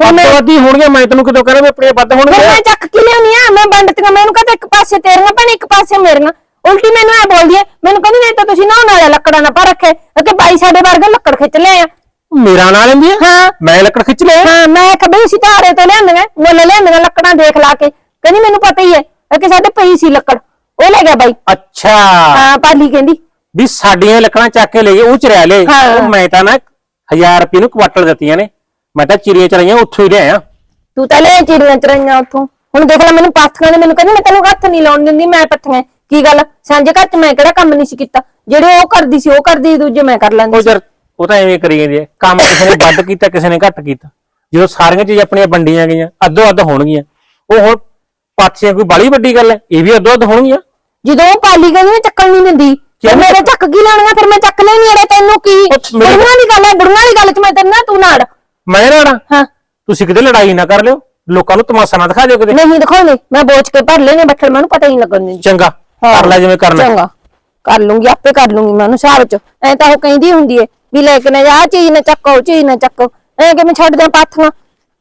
ਫਿਰ ਮੈਂ ਅੱਧੋ ਅੱਧੀ ਹੋਣਗੀਆਂ ਮੈਂ ਤੈਨੂੰ ਕਿਦੋਂ ਕਹਿੰਦਾ ਵੀ ਆਪਣੀਆਂ ਵੱਧ ਫਿਰ ਹੋਣਗੀਆਂ ਮੈਂ ਚੱਕ ਕੇ ਲਿਆਉਣੀ ਆ। ਮੈਂ ਵੰਡਤੀਆਂ ਮੈਨੂੰ ਕਹਿੰਦਾ ਇੱਕ ਪਾਸੇ ਤੇਰੀਆਂ ਭੈਣ ਇੱਕ ਪਾਸੇ ਮੇਰੀਆਂ। ਉਲਟੀ ਮੈਨੂੰ ਐ ਬੋਲਦੀ ਐ ਮੈਨੂੰ ਕਹਿੰਦੀ ਨਹੀਂ ਤਾਂ ਤੁਸੀਂ ਨਾ ਨਾਲੇ ਲੱਕੜਾਂ ਨਾ ਪਾ ਰੱਖੇ। ਕਿ ਬਾਈ ਸਾਡੇ ਵਰਗੇ ਲੱਕੜ ਖਿੱਚ ਲਿਆ ਮੇਰਾ ਨਾਂ ਲੈਂਦੀ ਆ? ਹਾਂ। ਮੈਂ ਲੱਕੜ ਖਿੱਚ ਲਿਆ ਹਾਂ ਮੈਂ ਕਿਹਾ ਬਈ ਅਸੀਂ ਧਾਰੇ ਤੋਂ ਲਿਆਂਦੀਆਂ ਮੁੱਲ ਲਿਆਂਦੀਆਂ ਲੱਕੜਾਂ ਦੇਖ ਲਾ ਕੇ। ਕਹਿੰਦੀ ਮੈਨੂੰ ਪਤਾ ਹੀ ਹੈ ਕਿ ਸਾਡੇ ਪਈ ਸੀ ਲੱਕੜ। ਉਹ ਲੈ ਗਿਆ ਬਾਈ। ਅੱਛਾ। ਹਾਂ ਪਾਲੀ ਕਹਿੰਦੀ। ਵੀ ਸਾਡੀਆਂ ਲੱਕੜਾਂ ਚੱਕ ਕੇ ਲੈ ਗਏ ਉਹ ਚਰਿਆ ਲੈ ਹਾਂ। ਉਹ ਮੈਂ ਤਾਂ ਨਾ 1000 ਰੁਪਏ ਨੂੰ ਕੁਆਟਲ ਦਿੱਤੀਆਂ ਨੇ। ਮੈਂ ਤਾਂ ਚਿੜੀਆਂ ਚਲਾਈਆਂ ਉੱਥੋਂ ਹੀ ਲਿਆਇਆ ਤੂੰ ਤਾਂ ਲੈ ਚਿੜੀਆਂ ਚਰਾਈਆਂ ਉੱਥੋਂ। ਹੁਣ ਦੇਖ ਲੈ ਮੈਨੂੰ ਪਾਥੀਆਂ ਨੇ ਮੈਨੂੰ ਕਹਿੰਦੀ ਮੈਂ ਤੈਨੂੰ ਹੱਥ ਨਹੀਂ ਲਾਉਣ ਦਿੰਦੀ ਮੈਂ ਪੱਥੀਆਂ ਕੀ ਗੱਲ? ਸਾਂਝੇ ਘਰ ਚ ਮੈਂ ਕਿਹੜਾ ਕੰਮ ਨਹੀਂ ਸੀ ਕੀਤਾ? ਜਿਹੜੇ ਉਹ ਕਰਦੀ ਸੀ ਉਹ ਕਰਦੀ ਦੂਜੇ ਮੈਂ ਕਰ ਲੈਂਦੀ ਉਹ ਸੀ। ਜਰ ਉਹ ਤਾਂ ਐਵੇਂ ਕਰੀ ਜਾਂਦੀ ਹੈ। ਕੰਮ ਕਿਸੇ ਨੇ ਵੱਧ ਕੀਤਾ ਕਿਸੇ ਨੇ ਘੱਟ ਕੀਤਾ। ਜਦੋਂ ਸਾਰੀਆਂ ਚੀਜ਼ਾਂ ਆਪਣੀਆਂ ਵੰਡੀਆਂ ਗਈਆਂ ਅੱਧੋ ਅੱਧ ਹੋਣਗੀਆਂ। ਉਹ ਹੁਣ ਪਾਥੀਆਂ ਕੋਈ ਬਾਲੀ ਵੱਡੀ ਗੱਲ ਹੈ ਇਹ ਵੀ ਅੱਧੋ ਅੱਧ ਹੋਣਗੀਆਂ। ਜਦੋਂ ਉਹ ਪਾਲੀ ਕਹਿੰਦੀ ਮੈਂ ਚੱਕਣ ਨਹੀਂ ਦਿੰਦੀ। ਕਿਉਂ? ਮੇਰੇ ਚੱਕ ਕੀ ਲੈਣੀਆਂ ਫਿਰ ਮੈਂ ਚੱਕ ਲੈਣੀ ਅੜੇ ਤੈਨੂੰ ਕੀ? ਉਹ ਮੇਰੀ- ਬੁੜੀਆਂ ਦੀ ਗੱਲ ਹੈ ਬੁੜੀਆਂ ਦੀ ਗੱਲ ਚ ਮੈਂ ਤੈਨੂੰ ਨਾ ਤੂੰ ਨਾੜ। ਮੈਂ ਨਾ ਹਾਂ। ਤੁਸੀਂ ਕਿਤੇ ਲੜਾਈ ਨਾ ਕਰ ਲਿਓ ਲੋਕਾਂ ਨੂੰ ਤਮਾਸ਼ਾ ਨਾ ਦਿਖਾ ਦਿਓ ਕਿਤੇ। ਨਹੀਂ ਦਿਖਾਉਣੇ ਮੈਂ ਬੋਚ ਕੇ ਭਰ ਲੈਣੇ ਬੱਠਲ ਮੈਨੂੰ ਪਤਾ ਹੀ ਨਹੀਂ ਲੱਗਣ ਦਿੰਦੀ। ਚੰਗਾ ਕਰ ਲੈ ਜਿਵੇਂ ਕਰਨਾ। ਚੰਗਾ ਕਰ ਲੂੰਗੀ ਆਪੇ ਕਰ ਲੂੰਗੀ ਮੈਂ ਉਹਨੂੰ ਹਿਸਾਬ ਚ। ਐ ਤਾਂ ਉਹ ਕਹਿੰਦੀ ਹੁੰਦੀ ਏ ਵੀ ਲੈ ਕੇ ਨਾ ਜਾ ਆਹ ਚੀਜ਼ ਨਾ ਚੱਕੋ ਉਹ ਚੀਜ਼ ਨਾ ਚੱਕੋ। ਐ ਕਿ ਮੈਂ ਛੱਡ ਦਿਆਂ ਪਾਥੀਆਂ?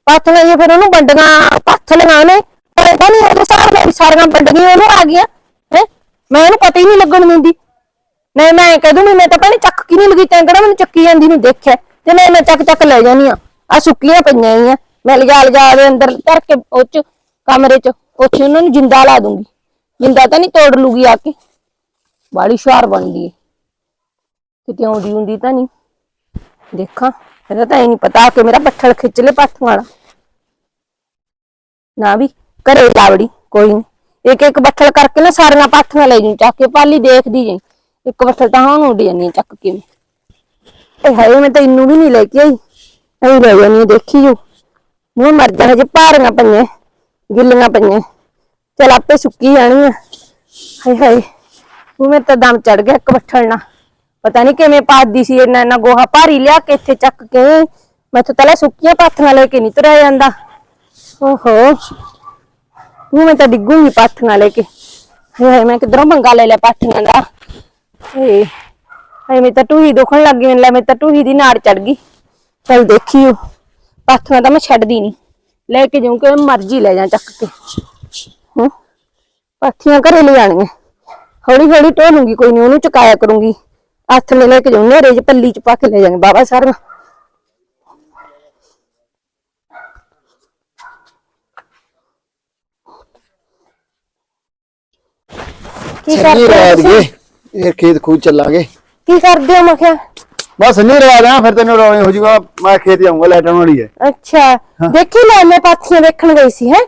ਪਾਥੀਆਂ ਜੇ ਫਿਰ ਉਹਨੂੰ ਵੰਡੀਆਂ ਪੱਥ ਲਗਾ ਉਹਨੇ। ਪਰ ਤਾਂ ਨਹੀਂ ਉਹਦੇ ਹਿਸਾਬ ਨਾਲ ਵੀ ਸਾਰੀਆਂ ਵੰਡੀਆਂ ਉਹਨੂੰ ਆ ਗਈਆਂ। ਹੈ? ਮੈਂ ਉਹਨੂੰ ਪਤਾ ਹੀ ਨਹੀਂ ਲੱਗਣ ਦਿੰਦੀ। ਨਹੀਂ, ਮੈਂ ਕਹਿ ਦੂੰਗੀ ਮੈਂ ਤਾਂ ਭੈਣੇ ਚੱਕ ਕੀ ਨਹੀਂ ਲਗੀ, ਤੈਂ ਕਿਹੜਾ ਮੈਨੂੰ ਚੱਕੀ ਜਾਂਦੀ ਨੂੰ ਦੇਖਿਆ? ਤੇ ਨਹੀਂ ਮੈਂ ਚੱਕ ਚੱਕ ਲੈ ਜਾਨੀ ਆ ਆ ਸੁੱਕੀਆਂ ਪਈਆਂ ਹੀ ਆ। ਮੈਂ ਲਿਜਾ ਲਿਜਾ ਦੇ ਅੰਦਰ ਧਰ ਕੇ ਉਹ ਚ, ਕਮਰੇ ਚ। ਉੱਥੇ ਉਹਨਾਂ ਨੂੰ ਜਿੰਦਾ ਲਾ ਦੂੰਗੀ। ਜਿੰਦਾ ਤਾਂ ਨਹੀਂ ਤੋੜ ਲੂਗੀ ਆ ਕੇ। ਬਾੜੀ ਸ਼ੁਹਾਰ ਬਣਦੀ ਏ। ਕਿਤੇ ਆਉਂਦੀ ਹੁੰਦੀ ਤਾਂ ਨਹੀਂ। ਦੇਖਾਂ। ਇਹਦਾ ਤਾਂ ਇਹ ਨਹੀਂ ਪਤਾ ਕਿ ਮੇਰਾ ਬੱਠਲ ਖਿੱਚ ਲੈ ਪੱਥ ਵਾਲਾ। ਨਾ ਵੀ, ਘਰੇ ਲਾਵੜੀ ਕੋਈ ਨਹੀਂ। ਇੱਕ ਇੱਕ ਬੱਠਲ ਕਰਕੇ ਨਾ ਸਾਰੀਆਂ ਪਾਥੀਆਂ ਲੈ ਜੂ ਚੱਕ ਕੇ ਪਾਲੀ ਦੇਖਦੀ ਜਾਈ। ਇੱਕ ਬੱਠਲ ਤਾਂ ਹੁਣ ਉੱਡ ਜਾਂਦੀ ਆ ਚੱਕ ਕੇ ਵੀ। ਇਹ ਹਾਏ ਮੈਂ ਤਾਂ ਇਹਨੂੰ ਵੀ ਨਹੀਂ ਲੈ ਕੇ ਆਈ। ਐਂ ਲੈ ਜਾਨੀ ਆ, ਦੇਖੀ ਜੋ ਮੂੰਹ ਮਰ ਜਾ ਹਜੇ ਭਾਰੀਆਂ ਪਈਆਂ ਗਿੱਲੀਆਂ ਪਈਆਂ। ਚਲ ਆਪੇ ਸੁੱਕੀ ਜਾਣੀਆਂ ਹਾਏ ਹਾਏ। ਉਹ ਮੇਰੇ ਤਾਂ ਦਮ ਚੜ ਗਿਆ ਇੱਕ ਬੱਠਲ ਨਾਲ। ਪਤਾ ਨਹੀਂ ਕਿਵੇਂ ਪਾਦੀ ਸੀ ਇੰਨਾ ਇੰਨਾ ਗੋਹਾ ਭਾਰੀ ਲਿਆ ਕੇ ਇੱਥੇ ਚੱਕ ਕੇ। ਮੈਥੋਂ ਤਲੇ ਸੁੱਕੀਆਂ ਪਾਥੀਆਂ ਲੈ ਕੇ ਨਹੀਂ ਤੁਰਿਆ ਜਾਂਦਾ। ਓਹੋ। ਉਹ ਮੈਂ ਤਾਂ ਡਿੱਗੂਗੀ ਪਾਥੀਆਂ ਲੈ ਕੇ। ਹਾਏ ਹਾਏ ਮੈਂ ਕਿਧਰੋਂ ਮੰਗਾ ਲੈ ਲਿਆ ਪਾਥੀਆਂ ਦਾ। ਹਾਏ ਮੈਂ ਤਾਂ ਟੂਹੀ ਦੁਖਣ ਲੱਗ ਗਈ ਮੈਨੂੰ ਲੱਗਾ ਮੈਂ ਤਾਂ ਟੂਹੀ ਦੀ ਨਾੜ ਚੜ ਗਈ। ਚਲ ਦੇਖੀਓ ਪਾਥੀਆਂ ਤਾਂ ਮੈਂ ਛੱਡਦੀ ਨਹੀਂ। ਲੈ ਕੇ ਜਾਉਂ ਕਿ ਮਰਜ਼ੀ ਲੈ ਜਾ ਚੱਕ ਕੇ। ਹੂੰ। ਪਾਥੀਆਂ ਘਰੇ ਲੈ ਜਾਣੀਆਂ ਹੌਲੀ ਹੌਲੀ ਢੋਲੂੰਗੀ ਕੋਈ ਨਹੀਂ ਉਹਨੂੰ ਚੁਕਾਇਆ ਕਰੂੰਗੀ। ਹੱਥ ਨੇ ਲੈ ਕੇ ਜਾਉਂ ਨੇਰੇ ਚ ਪੱਲੀ ਚ ਪਾ ਕੇ ਲੈ ਜਾਵਾਂਗੇ ਬਾਬਾ ਸਾਰੀਆਂ ਕੀ ਕਰਦੇ ਹੋ ਇਹ ਖੇਤ ਖੂਦ ਚੱਲਾਂਗੇ। ਕੀ ਕਰਦੇ ਹੋ ਮੈਂ ਕਿਹਾ? ਬਸ ਸੰਨੀ ਰਾਤ ਆ ਫਿਰ ਤੈਨੂੰ ਰੌਣੀ ਹੋ ਜਾਊਗਾ ਮੈਂ ਖੇਤ ਜਾਊਂਗਾ ਲੈਟਣ ਵਾਲੀ ਹੈ ਅੱਛਾ ਦੇਖੀ ਲੈ ਮੈਂ ਪਾਥੀਆਂ ਵੇਖਣ ਗਈ ਸੀ ਹੈ?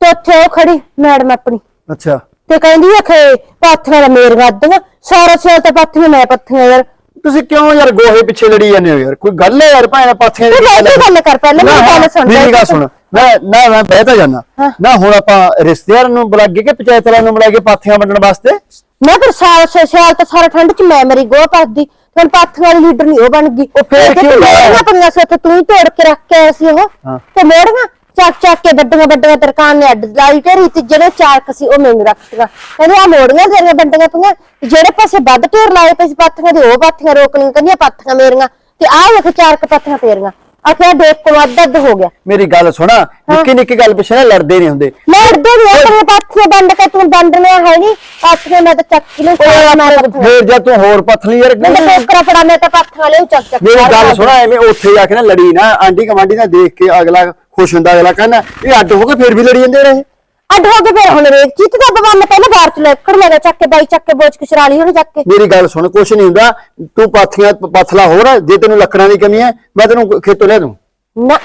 ਤੇ ਉੱਥੇ ਉਹ ਖੜੀ ਮੈਡਮ ਆਪਣੀ। ਅੱਛਾ। ਤੇ ਕਹਿੰਦੀ ਕਿ ਪਾਥੀਆਂ ਦਾ ਮੇਰ ਗੱਦੀਆਂ ਸਾਰਾ ਸਿਰ ਤੇ ਪਾਥੀਆਂ ਮੈਂ ਪੱਥੀਆਂ ਯਾਰ। ਤੁਸੀਂ ਕਿਉਂ ਯਾਰ ਗੋਹੇ ਪਿੱਛੇ ਲੜੀ ਜਾਂਦੇ ਹੋ ਯਾਰ? ਕੋਈ ਗੱਲ ਹੈ ਯਾਰ ਭਾਵੇਂ ਪਾਥੀਆਂ ਤੂੰ ਬਹਿ ਕੇ ਗੱਲ ਕਰ ਪਹਿਲਾਂ ਮੇਰੀ ਗੱਲ ਸੁਣ ਮੇਰੀ ਗੱਲ ਸੁਣ। ਮੈਂ ਨਾ ਮੈਂ ਬਹਿ ਤਾਂ ਜਾਣਾ ਨਾ ਹੁਣ ਆਪਾਂ ਰਿਸ਼ਤੇਦਾਰ ਨੂੰ ਬੁਲਾਗੇ ਕਿ ਪੰਚਾਇਤ ਵਾਲਿਆਂ ਨੂੰ ਬੁਲਾਗੇ ਪਾਥੀਆਂ ਵੰਡਣ ਵਾਸਤੇ? ਮੈਂ ਫਿਰ ਸਾਲ ਸਿਆਲ ਤੇ ਸਾਰਾ ਠੰਡ ਚ ਮੈਂ ਮੇਰੀ ਗੋਹ ਪਾਦੀ ਫਿਰ ਪਾਥੀਆਂ ਵਾਲੀ ਲੀਡਰ ਨਹੀਂ ਉਹ ਬਣ ਗਈ। ਉਹ ਫੇਰ ਤੇ ਕੀ ਤੂੰ ਹੋਇਆ? ਮੋੜੀਆਂ ਪਈਆਂ ਸੀ ਉੱਥੇ ਤੂੰ ਹੀ ਤੋੜ ਕੇ ਰੱਖ ਕੇ ਆਇਆ ਸੀ ਉਹ। ਹਾਂ। ਤੇ ਮੋੜੀਆਂ? ਚੱਕ ਚੱਕ ਕੇ ਵੱਡੀਆਂ ਵੱਡੀਆਂ ਤਰਕਾਨ ਨੇ ਅੱਡ ਲਾਈ ਢੇਰੀ ਤੇ ਜਿਹੜੇ ਚਾਰ ਸੀ ਉਹ ਮੈਨੂੰ ਰੱਖਤੀਆਂ। ਕਹਿੰਦੇ ਆ ਮੋੜੀਆਂ ਤੇਰੀਆਂ ਵੱਡੀਆਂ ਪਈਆਂ ਤੇ ਜਿਹੜੇ ਪਾਸੇ ਵੱਧ ਢੇਰ ਲਾਏ ਪਏ ਸੀ ਪਾਥੀਆਂ ਦੇ ਉਹ ਪਾਥੀਆਂ ਰੋਕਣੀਆਂ ਕਹਿੰਦੀਆਂ ਪਾਥੀਆਂ ਮੇਰੀਆਂ ਤੇ ਆਹ ਵੇਖ ਚਾਰ ਕੁ ਪਾਥੀਆਂ ਤੇਰੀਆਂ। ਆਖਿਆ ਦੇਖ ਕੋਲ ਅੱਧ ਅੱਧ ਹੋ ਗਿਆ। ਮੇਰੀ ਗੱਲ ਸੁਣਾ ਨਿੱਕੀ ਨਿੱਕੀ ਗੱਲ ਪਿੱਛੇ ਨਾ ਲੜਦੇ ਨਹੀਂ ਹੁੰਦੇ। ਲੜਦੇ ਨਹੀਂ ਆਪਣੇ ਪਾਥੀਆਂ ਵੰਡ ਕੇ ਤੂੰ ਵੰਡਣੇ ਹੈ ਨਹੀਂ? ਪਾਥੀਆਂ ਮੈਂ ਤਾਂ ਚੱਕ ਲੈ ਸਾਰਾ ਮੈਂ ਫੇਰ ਜਦ ਤੂੰ ਹੋਰ ਪਥਲੀ ਯਾਰ ਮੈਂ ਤਾਂ ਟੋਕਰਾ ਫੜਾ ਮੈਂ ਤਾਂ ਪਾਥੀਆਂ ਲਿਓ ਚੱਕ ਚੱਕ ਮੇਰੀ ਗੱਲ ਸੁਣਾ ਐਵੇਂ ਉੱਥੇ ਜਾ ਕੇ ਨਾ ਲੜੀ ਨਾ ਆਂਢੀ ਕਮਾਂਡੀ ਨਾਲ ਦੇਖ ਕੇ ਅਗਲਾ ਖੁਸ਼ ਹੁੰਦਾ ਅਗਲਾ ਕਹਿੰਦਾ ਇਹ ਅੱਡ ਹੋ ਕੇ ਫੇਰ ਵੀ ਲੜੀ ਜਾਂਦੇ ਰਹੇ। ਅੱਡ ਹੋ ਕੇ ਫਿਰ ਹੁਣ ਰੇਕ ਚੀਤ ਦਾ ਬਵਾ ਮੈਂ ਪਹਿਲਾਂ ਬਾਹਰ ਚ ਲੱਕੜ ਮੇਰਾ ਚੱਕ ਕੇ ਬਾਈ ਚੱਕ ਕੇ ਬੋਝ ਕੇ ਚਰਾ ਲਈ ਉਹਨੇ ਚੱਕ ਕੇ। ਮੇਰੀ ਗੱਲ ਸੁਣ ਕੁਛ ਨਹੀਂ ਹੁੰਦਾ। ਤੂੰ ਪਾਥੀਆਂ ਪਥਲਾ ਹੋਰ ਆ, ਜੇ ਤੈਨੂੰ ਲੱਕੜਾਂ ਦੀ ਕਮੀ ਹੈ ਮੈਂ ਤੈਨੂੰ ਖੇਤੋਂ ਲਿਆ ਦੂੰ। ਨਾ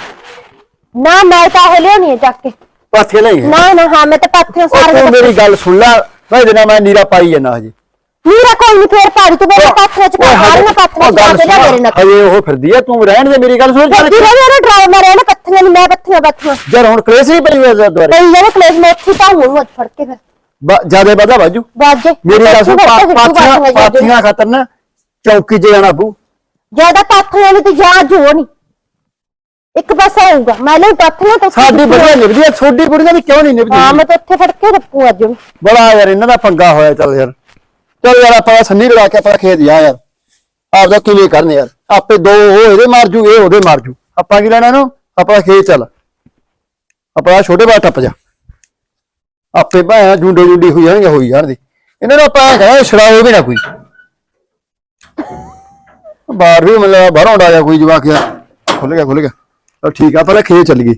ਨਾ ਮੈਂ ਤਾਂ ਉਹ ਲਿਆਉਣੀ ਹੈ ਚੱਕ ਕੇ। ਪਾਥੀਆਂ ਲਈ ਨਾ ਨਾ ਹਾਂ ਮੈਂ ਤਾਂ ਪਾਥੀਆਂ ਤੂੰ ਸਾਰੀਆਂ ਮੇਰੀ ਗੱਲ ਸੁਣ ਲੈ। ਮੈਂ ਜਨਾ ਮੈਂ ਨੀਰਾ ਪਾਈ ਜਾਂਦਾ ਹਜੇ। ਨੀਰਾ ਕੋਈ ਨਹੀਂ ਫੇਰ ਪਾੜੀ ਤੂੰ ਮੇਰੇ ਪਾਥੀਆਂ ਚ ਪਾ ਸਾਰੀਆਂ ਪਾਥੀਆਂ ਚ ਪਾ ਕੇ ਲਿਆ ਮੇਰੇ ਨਾਲ। ਹਜੇ ਉਹ ਫਿਰਦੀ ਆ ਤੂੰ ਰਹਿਣ ਦੇ ਮੇਰੀ ਗੱਲ ਸੁਣ ਚੱਲ ਜੱਦੀ ਰੇ ਮੇਰੇ ਡਰਾਈਵ ਮਾਰੇ ਨਾ ਪੱਥੀਆਂ ਨੂੰ ਮੈਂ ਪੱਥੀਆਂ ਪੱਥੀਆਂ। ਯਾਰ ਹੁਣ ਕਲੇਸ਼ ਨਹੀਂ ਪਈ ਹੋਇਆ ਦੁਆਰੇ? ਕਈ ਜਿਹੜੇ ਕਲੇਸ਼ ਮੈਂ ਉੱਥੇ ਤਾਂ ਹੁਣ ਅੱਜ ਫੜ ਕੇ ਫਿਰ। ਜ਼ਿਆਦਾ ਵਾਦਾ ਬਾਜੂ ਬਾਜੇ ਮੇਰੀ ਗੱਲ ਸੁਣ ਪਾਥੀਆਂ ਪਾਥੀਆਂ ਖਾਤਰ ਨਾ ਚੌਕੀ 'ਚ ਜਾਣਾ ਬੂ ਜ਼ਿਆਦਾ ਪਾਥੀਆਂ ਵੀ ਤੇ ਜਾਂ ਜੋ ਨਹੀਂ। ਇੱਕ ਪਾਸਾ ਆਊਗਾ ਮੈਂ ਲੈ ਪਾਥੀਆਂ ਤਾਂ ਸਾਡੀ ਬੜੀਆਂ ਨਿਭਦੀ ਆ ਛੋਡੀ ਬੁੜੀਆਂ ਦੀ ਕਿਉਂ ਨਹੀਂ ਨਿਭਦੀ? ਹਾਂ ਮੈਂ ਤਾਂ ਉੱਥੇ ਫੜ ਕੇ ਰੱਖੂ ਅੱਜ ਵੀ। ਬੜਾ ਯਾਰ ਇਹਨਾਂ ਦਾ ਪੰਗਾ ਹੋਇਆ ਚੱਲ ਯਾਰ। ਚੱਲ ਯਾਰ ਆਪਾਂ ਸੰਨੀ ਲੜਾ ਕੇ ਆਪਣਾ ਖੇਤ ਜਾ ਯਾਰ। ਆਪਦਾ ਕਿਵੇਂ ਕਰਨ ਯਾਰ? ਆਪੇ ਦੋ ਉਹ ਇਹਦੇ ਮਾਰ ਜੂ, ਇਹ ਉਹਦੇ ਮਾਰ ਜੂ। ਆਪਾਂ ਕੀ ਲੈਣਾ ਇਹਨੂੰ? ਆਪਣਾ ਖੇਤ ਚੱਲ। ਆਪਣਾ ਛੋਟੇ ਬਾਹਰ ਟੱਪ ਜਾ। ਆਪੇ ਭਾਇਆ ਜੁੰਡੇ ਜੁੰਡੀ ਹੋਈ ਜਾਣਗੇ, ਹੋਈ ਜਾਣਦੇ ਇਹਨਾਂ ਨੂੰ ਆਪਾਂ ਕਹਾਂ ਛੜਾਓ ਵੀ ਨਾ ਕੋਈ। ਬਾਹਰ ਵੀ ਮਤਲਬ ਬਾਹਰੋਂ ਡਾ ਗਿਆ ਕੋਈ ਜਵਾਕ ਯਾਰ। ਖੁੱਲ ਗਿਆ ਖੁੱਲ ਗਿਆ। ਚਲ ਠੀਕ ਆ ਪਹਿਲਾਂ ਖੇਤ ਚੱਲੀਏ।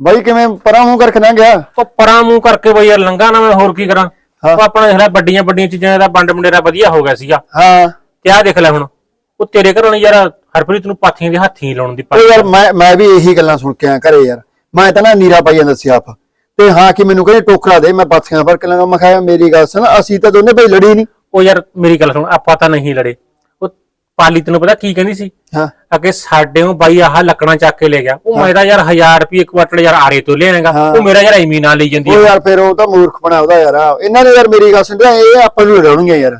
ਬਾਈ ਕਿਵੇਂ ਪਰਾਂ ਮੂੰਹ ਕਰਕੇ ਨਾ ਗਿਆ? ਉਹ ਪਰਾਂ ਮੂੰਹ ਕਰਕੇ ਬਈ ਯਾਰ ਲੰਗਾ ਨਾ ਮੈਂ ਹੋਰ ਕੀ ਕਰਾਂ। ਉਹ ਆਪਣਾ ਜਿਹੜਾ ਵੱਡੀਆਂ ਵੱਡੀਆਂ ਚੀਜ਼ਾਂ ਦਾ ਵੰਡ ਮੁੰਡੇਰਾ ਵਧੀਆ ਹੋ ਗਿਆ ਸੀਗਾ। ਹਾਂ। ਤੇ ਆਹ ਦੇਖ ਲੈ ਹੁਣ ਉਹ ਤੇਰੇ ਘਰੋਂ ਨੀ ਯਾਰ ਹਰਪ੍ਰੀਤ ਨੂੰ ਪਾਥੀਆਂ ਦੇ ਹੱਥੀਂ ਲਾਉਣ ਦੀ ਉਹ ਯਾਰ ਮੈਂ ਮੈਂ ਵੀ ਇਹੀ ਗੱਲਾਂ ਸੁਣ ਕੇ ਆ ਘਰੇ ਯਾਰ। ਮੈਂ ਤਾਂ ਨਾ ਨੀਰਾ ਪਾਈ ਜਾਂਦਾ ਸੀ ਆਪ। ਤੇ ਹਾਂ ਕਿ ਮੈਨੂੰ ਕਹਿੰਦੇ ਟੋਕਰਾ ਦੇ ਮੈਂ ਪਾਥੀਆਂ ਭਰ ਕੇ ਲਾਂਗਾ ਮੈਂ ਕਿਹਾ ਮੇਰੀ ਗੱਲ ਸੁਣ ਅਸੀਂ ਤਾਂ ਦੋਨੇ ਭਾਈ ਲੜੀ ਨਹੀਂ ਉਹ ਯਾਰ ਮੇਰੀ ਗੱਲ ਸੁਣ ਆਪਾਂ ਤਾਂ ਨਹੀਂ ਲੜੇ। ਪਾਲੀ ਤੈਨੂੰ ਪਤਾ ਕੀ ਕਹਿੰਦੀ ਸੀ? ਹਾਂ। ਅੱਗੇ ਸਾਡੇ ਨੂੰ ਬਾਈ ਆਹ ਲੱਕੜਾਂ ਚੱਕ ਕੇ ਲੈ ਗਿਆ। ਉਹ ਮੇਰਾ ਯਾਰ 1000 ਰੁਪਏ ਕੁਆਟਲ ਯਾਰ ਆਰੇ ਤੋਂ ਲਿਆਏਗਾ। ਉਹ ਮੇਰਾ ਯਾਰ ਐਵੇਂ ਨਾਲ ਲਈ ਜਾਂਦੀ ਉਹ ਯਾਰ ਫਿਰ ਉਹ ਤਾਂ ਮੂਰਖ ਬਣਾ ਉਹਦਾ ਯਾਰ। ਇਹਨਾਂ ਨੇ ਯਾਰ ਮੇਰੀ ਗੱਲ ਸੁਣ ਲਿਆ ਇਹ ਆਪਾਂ ਨੂੰ ਲੜਾਉਣਗੇ ਯਾਰ।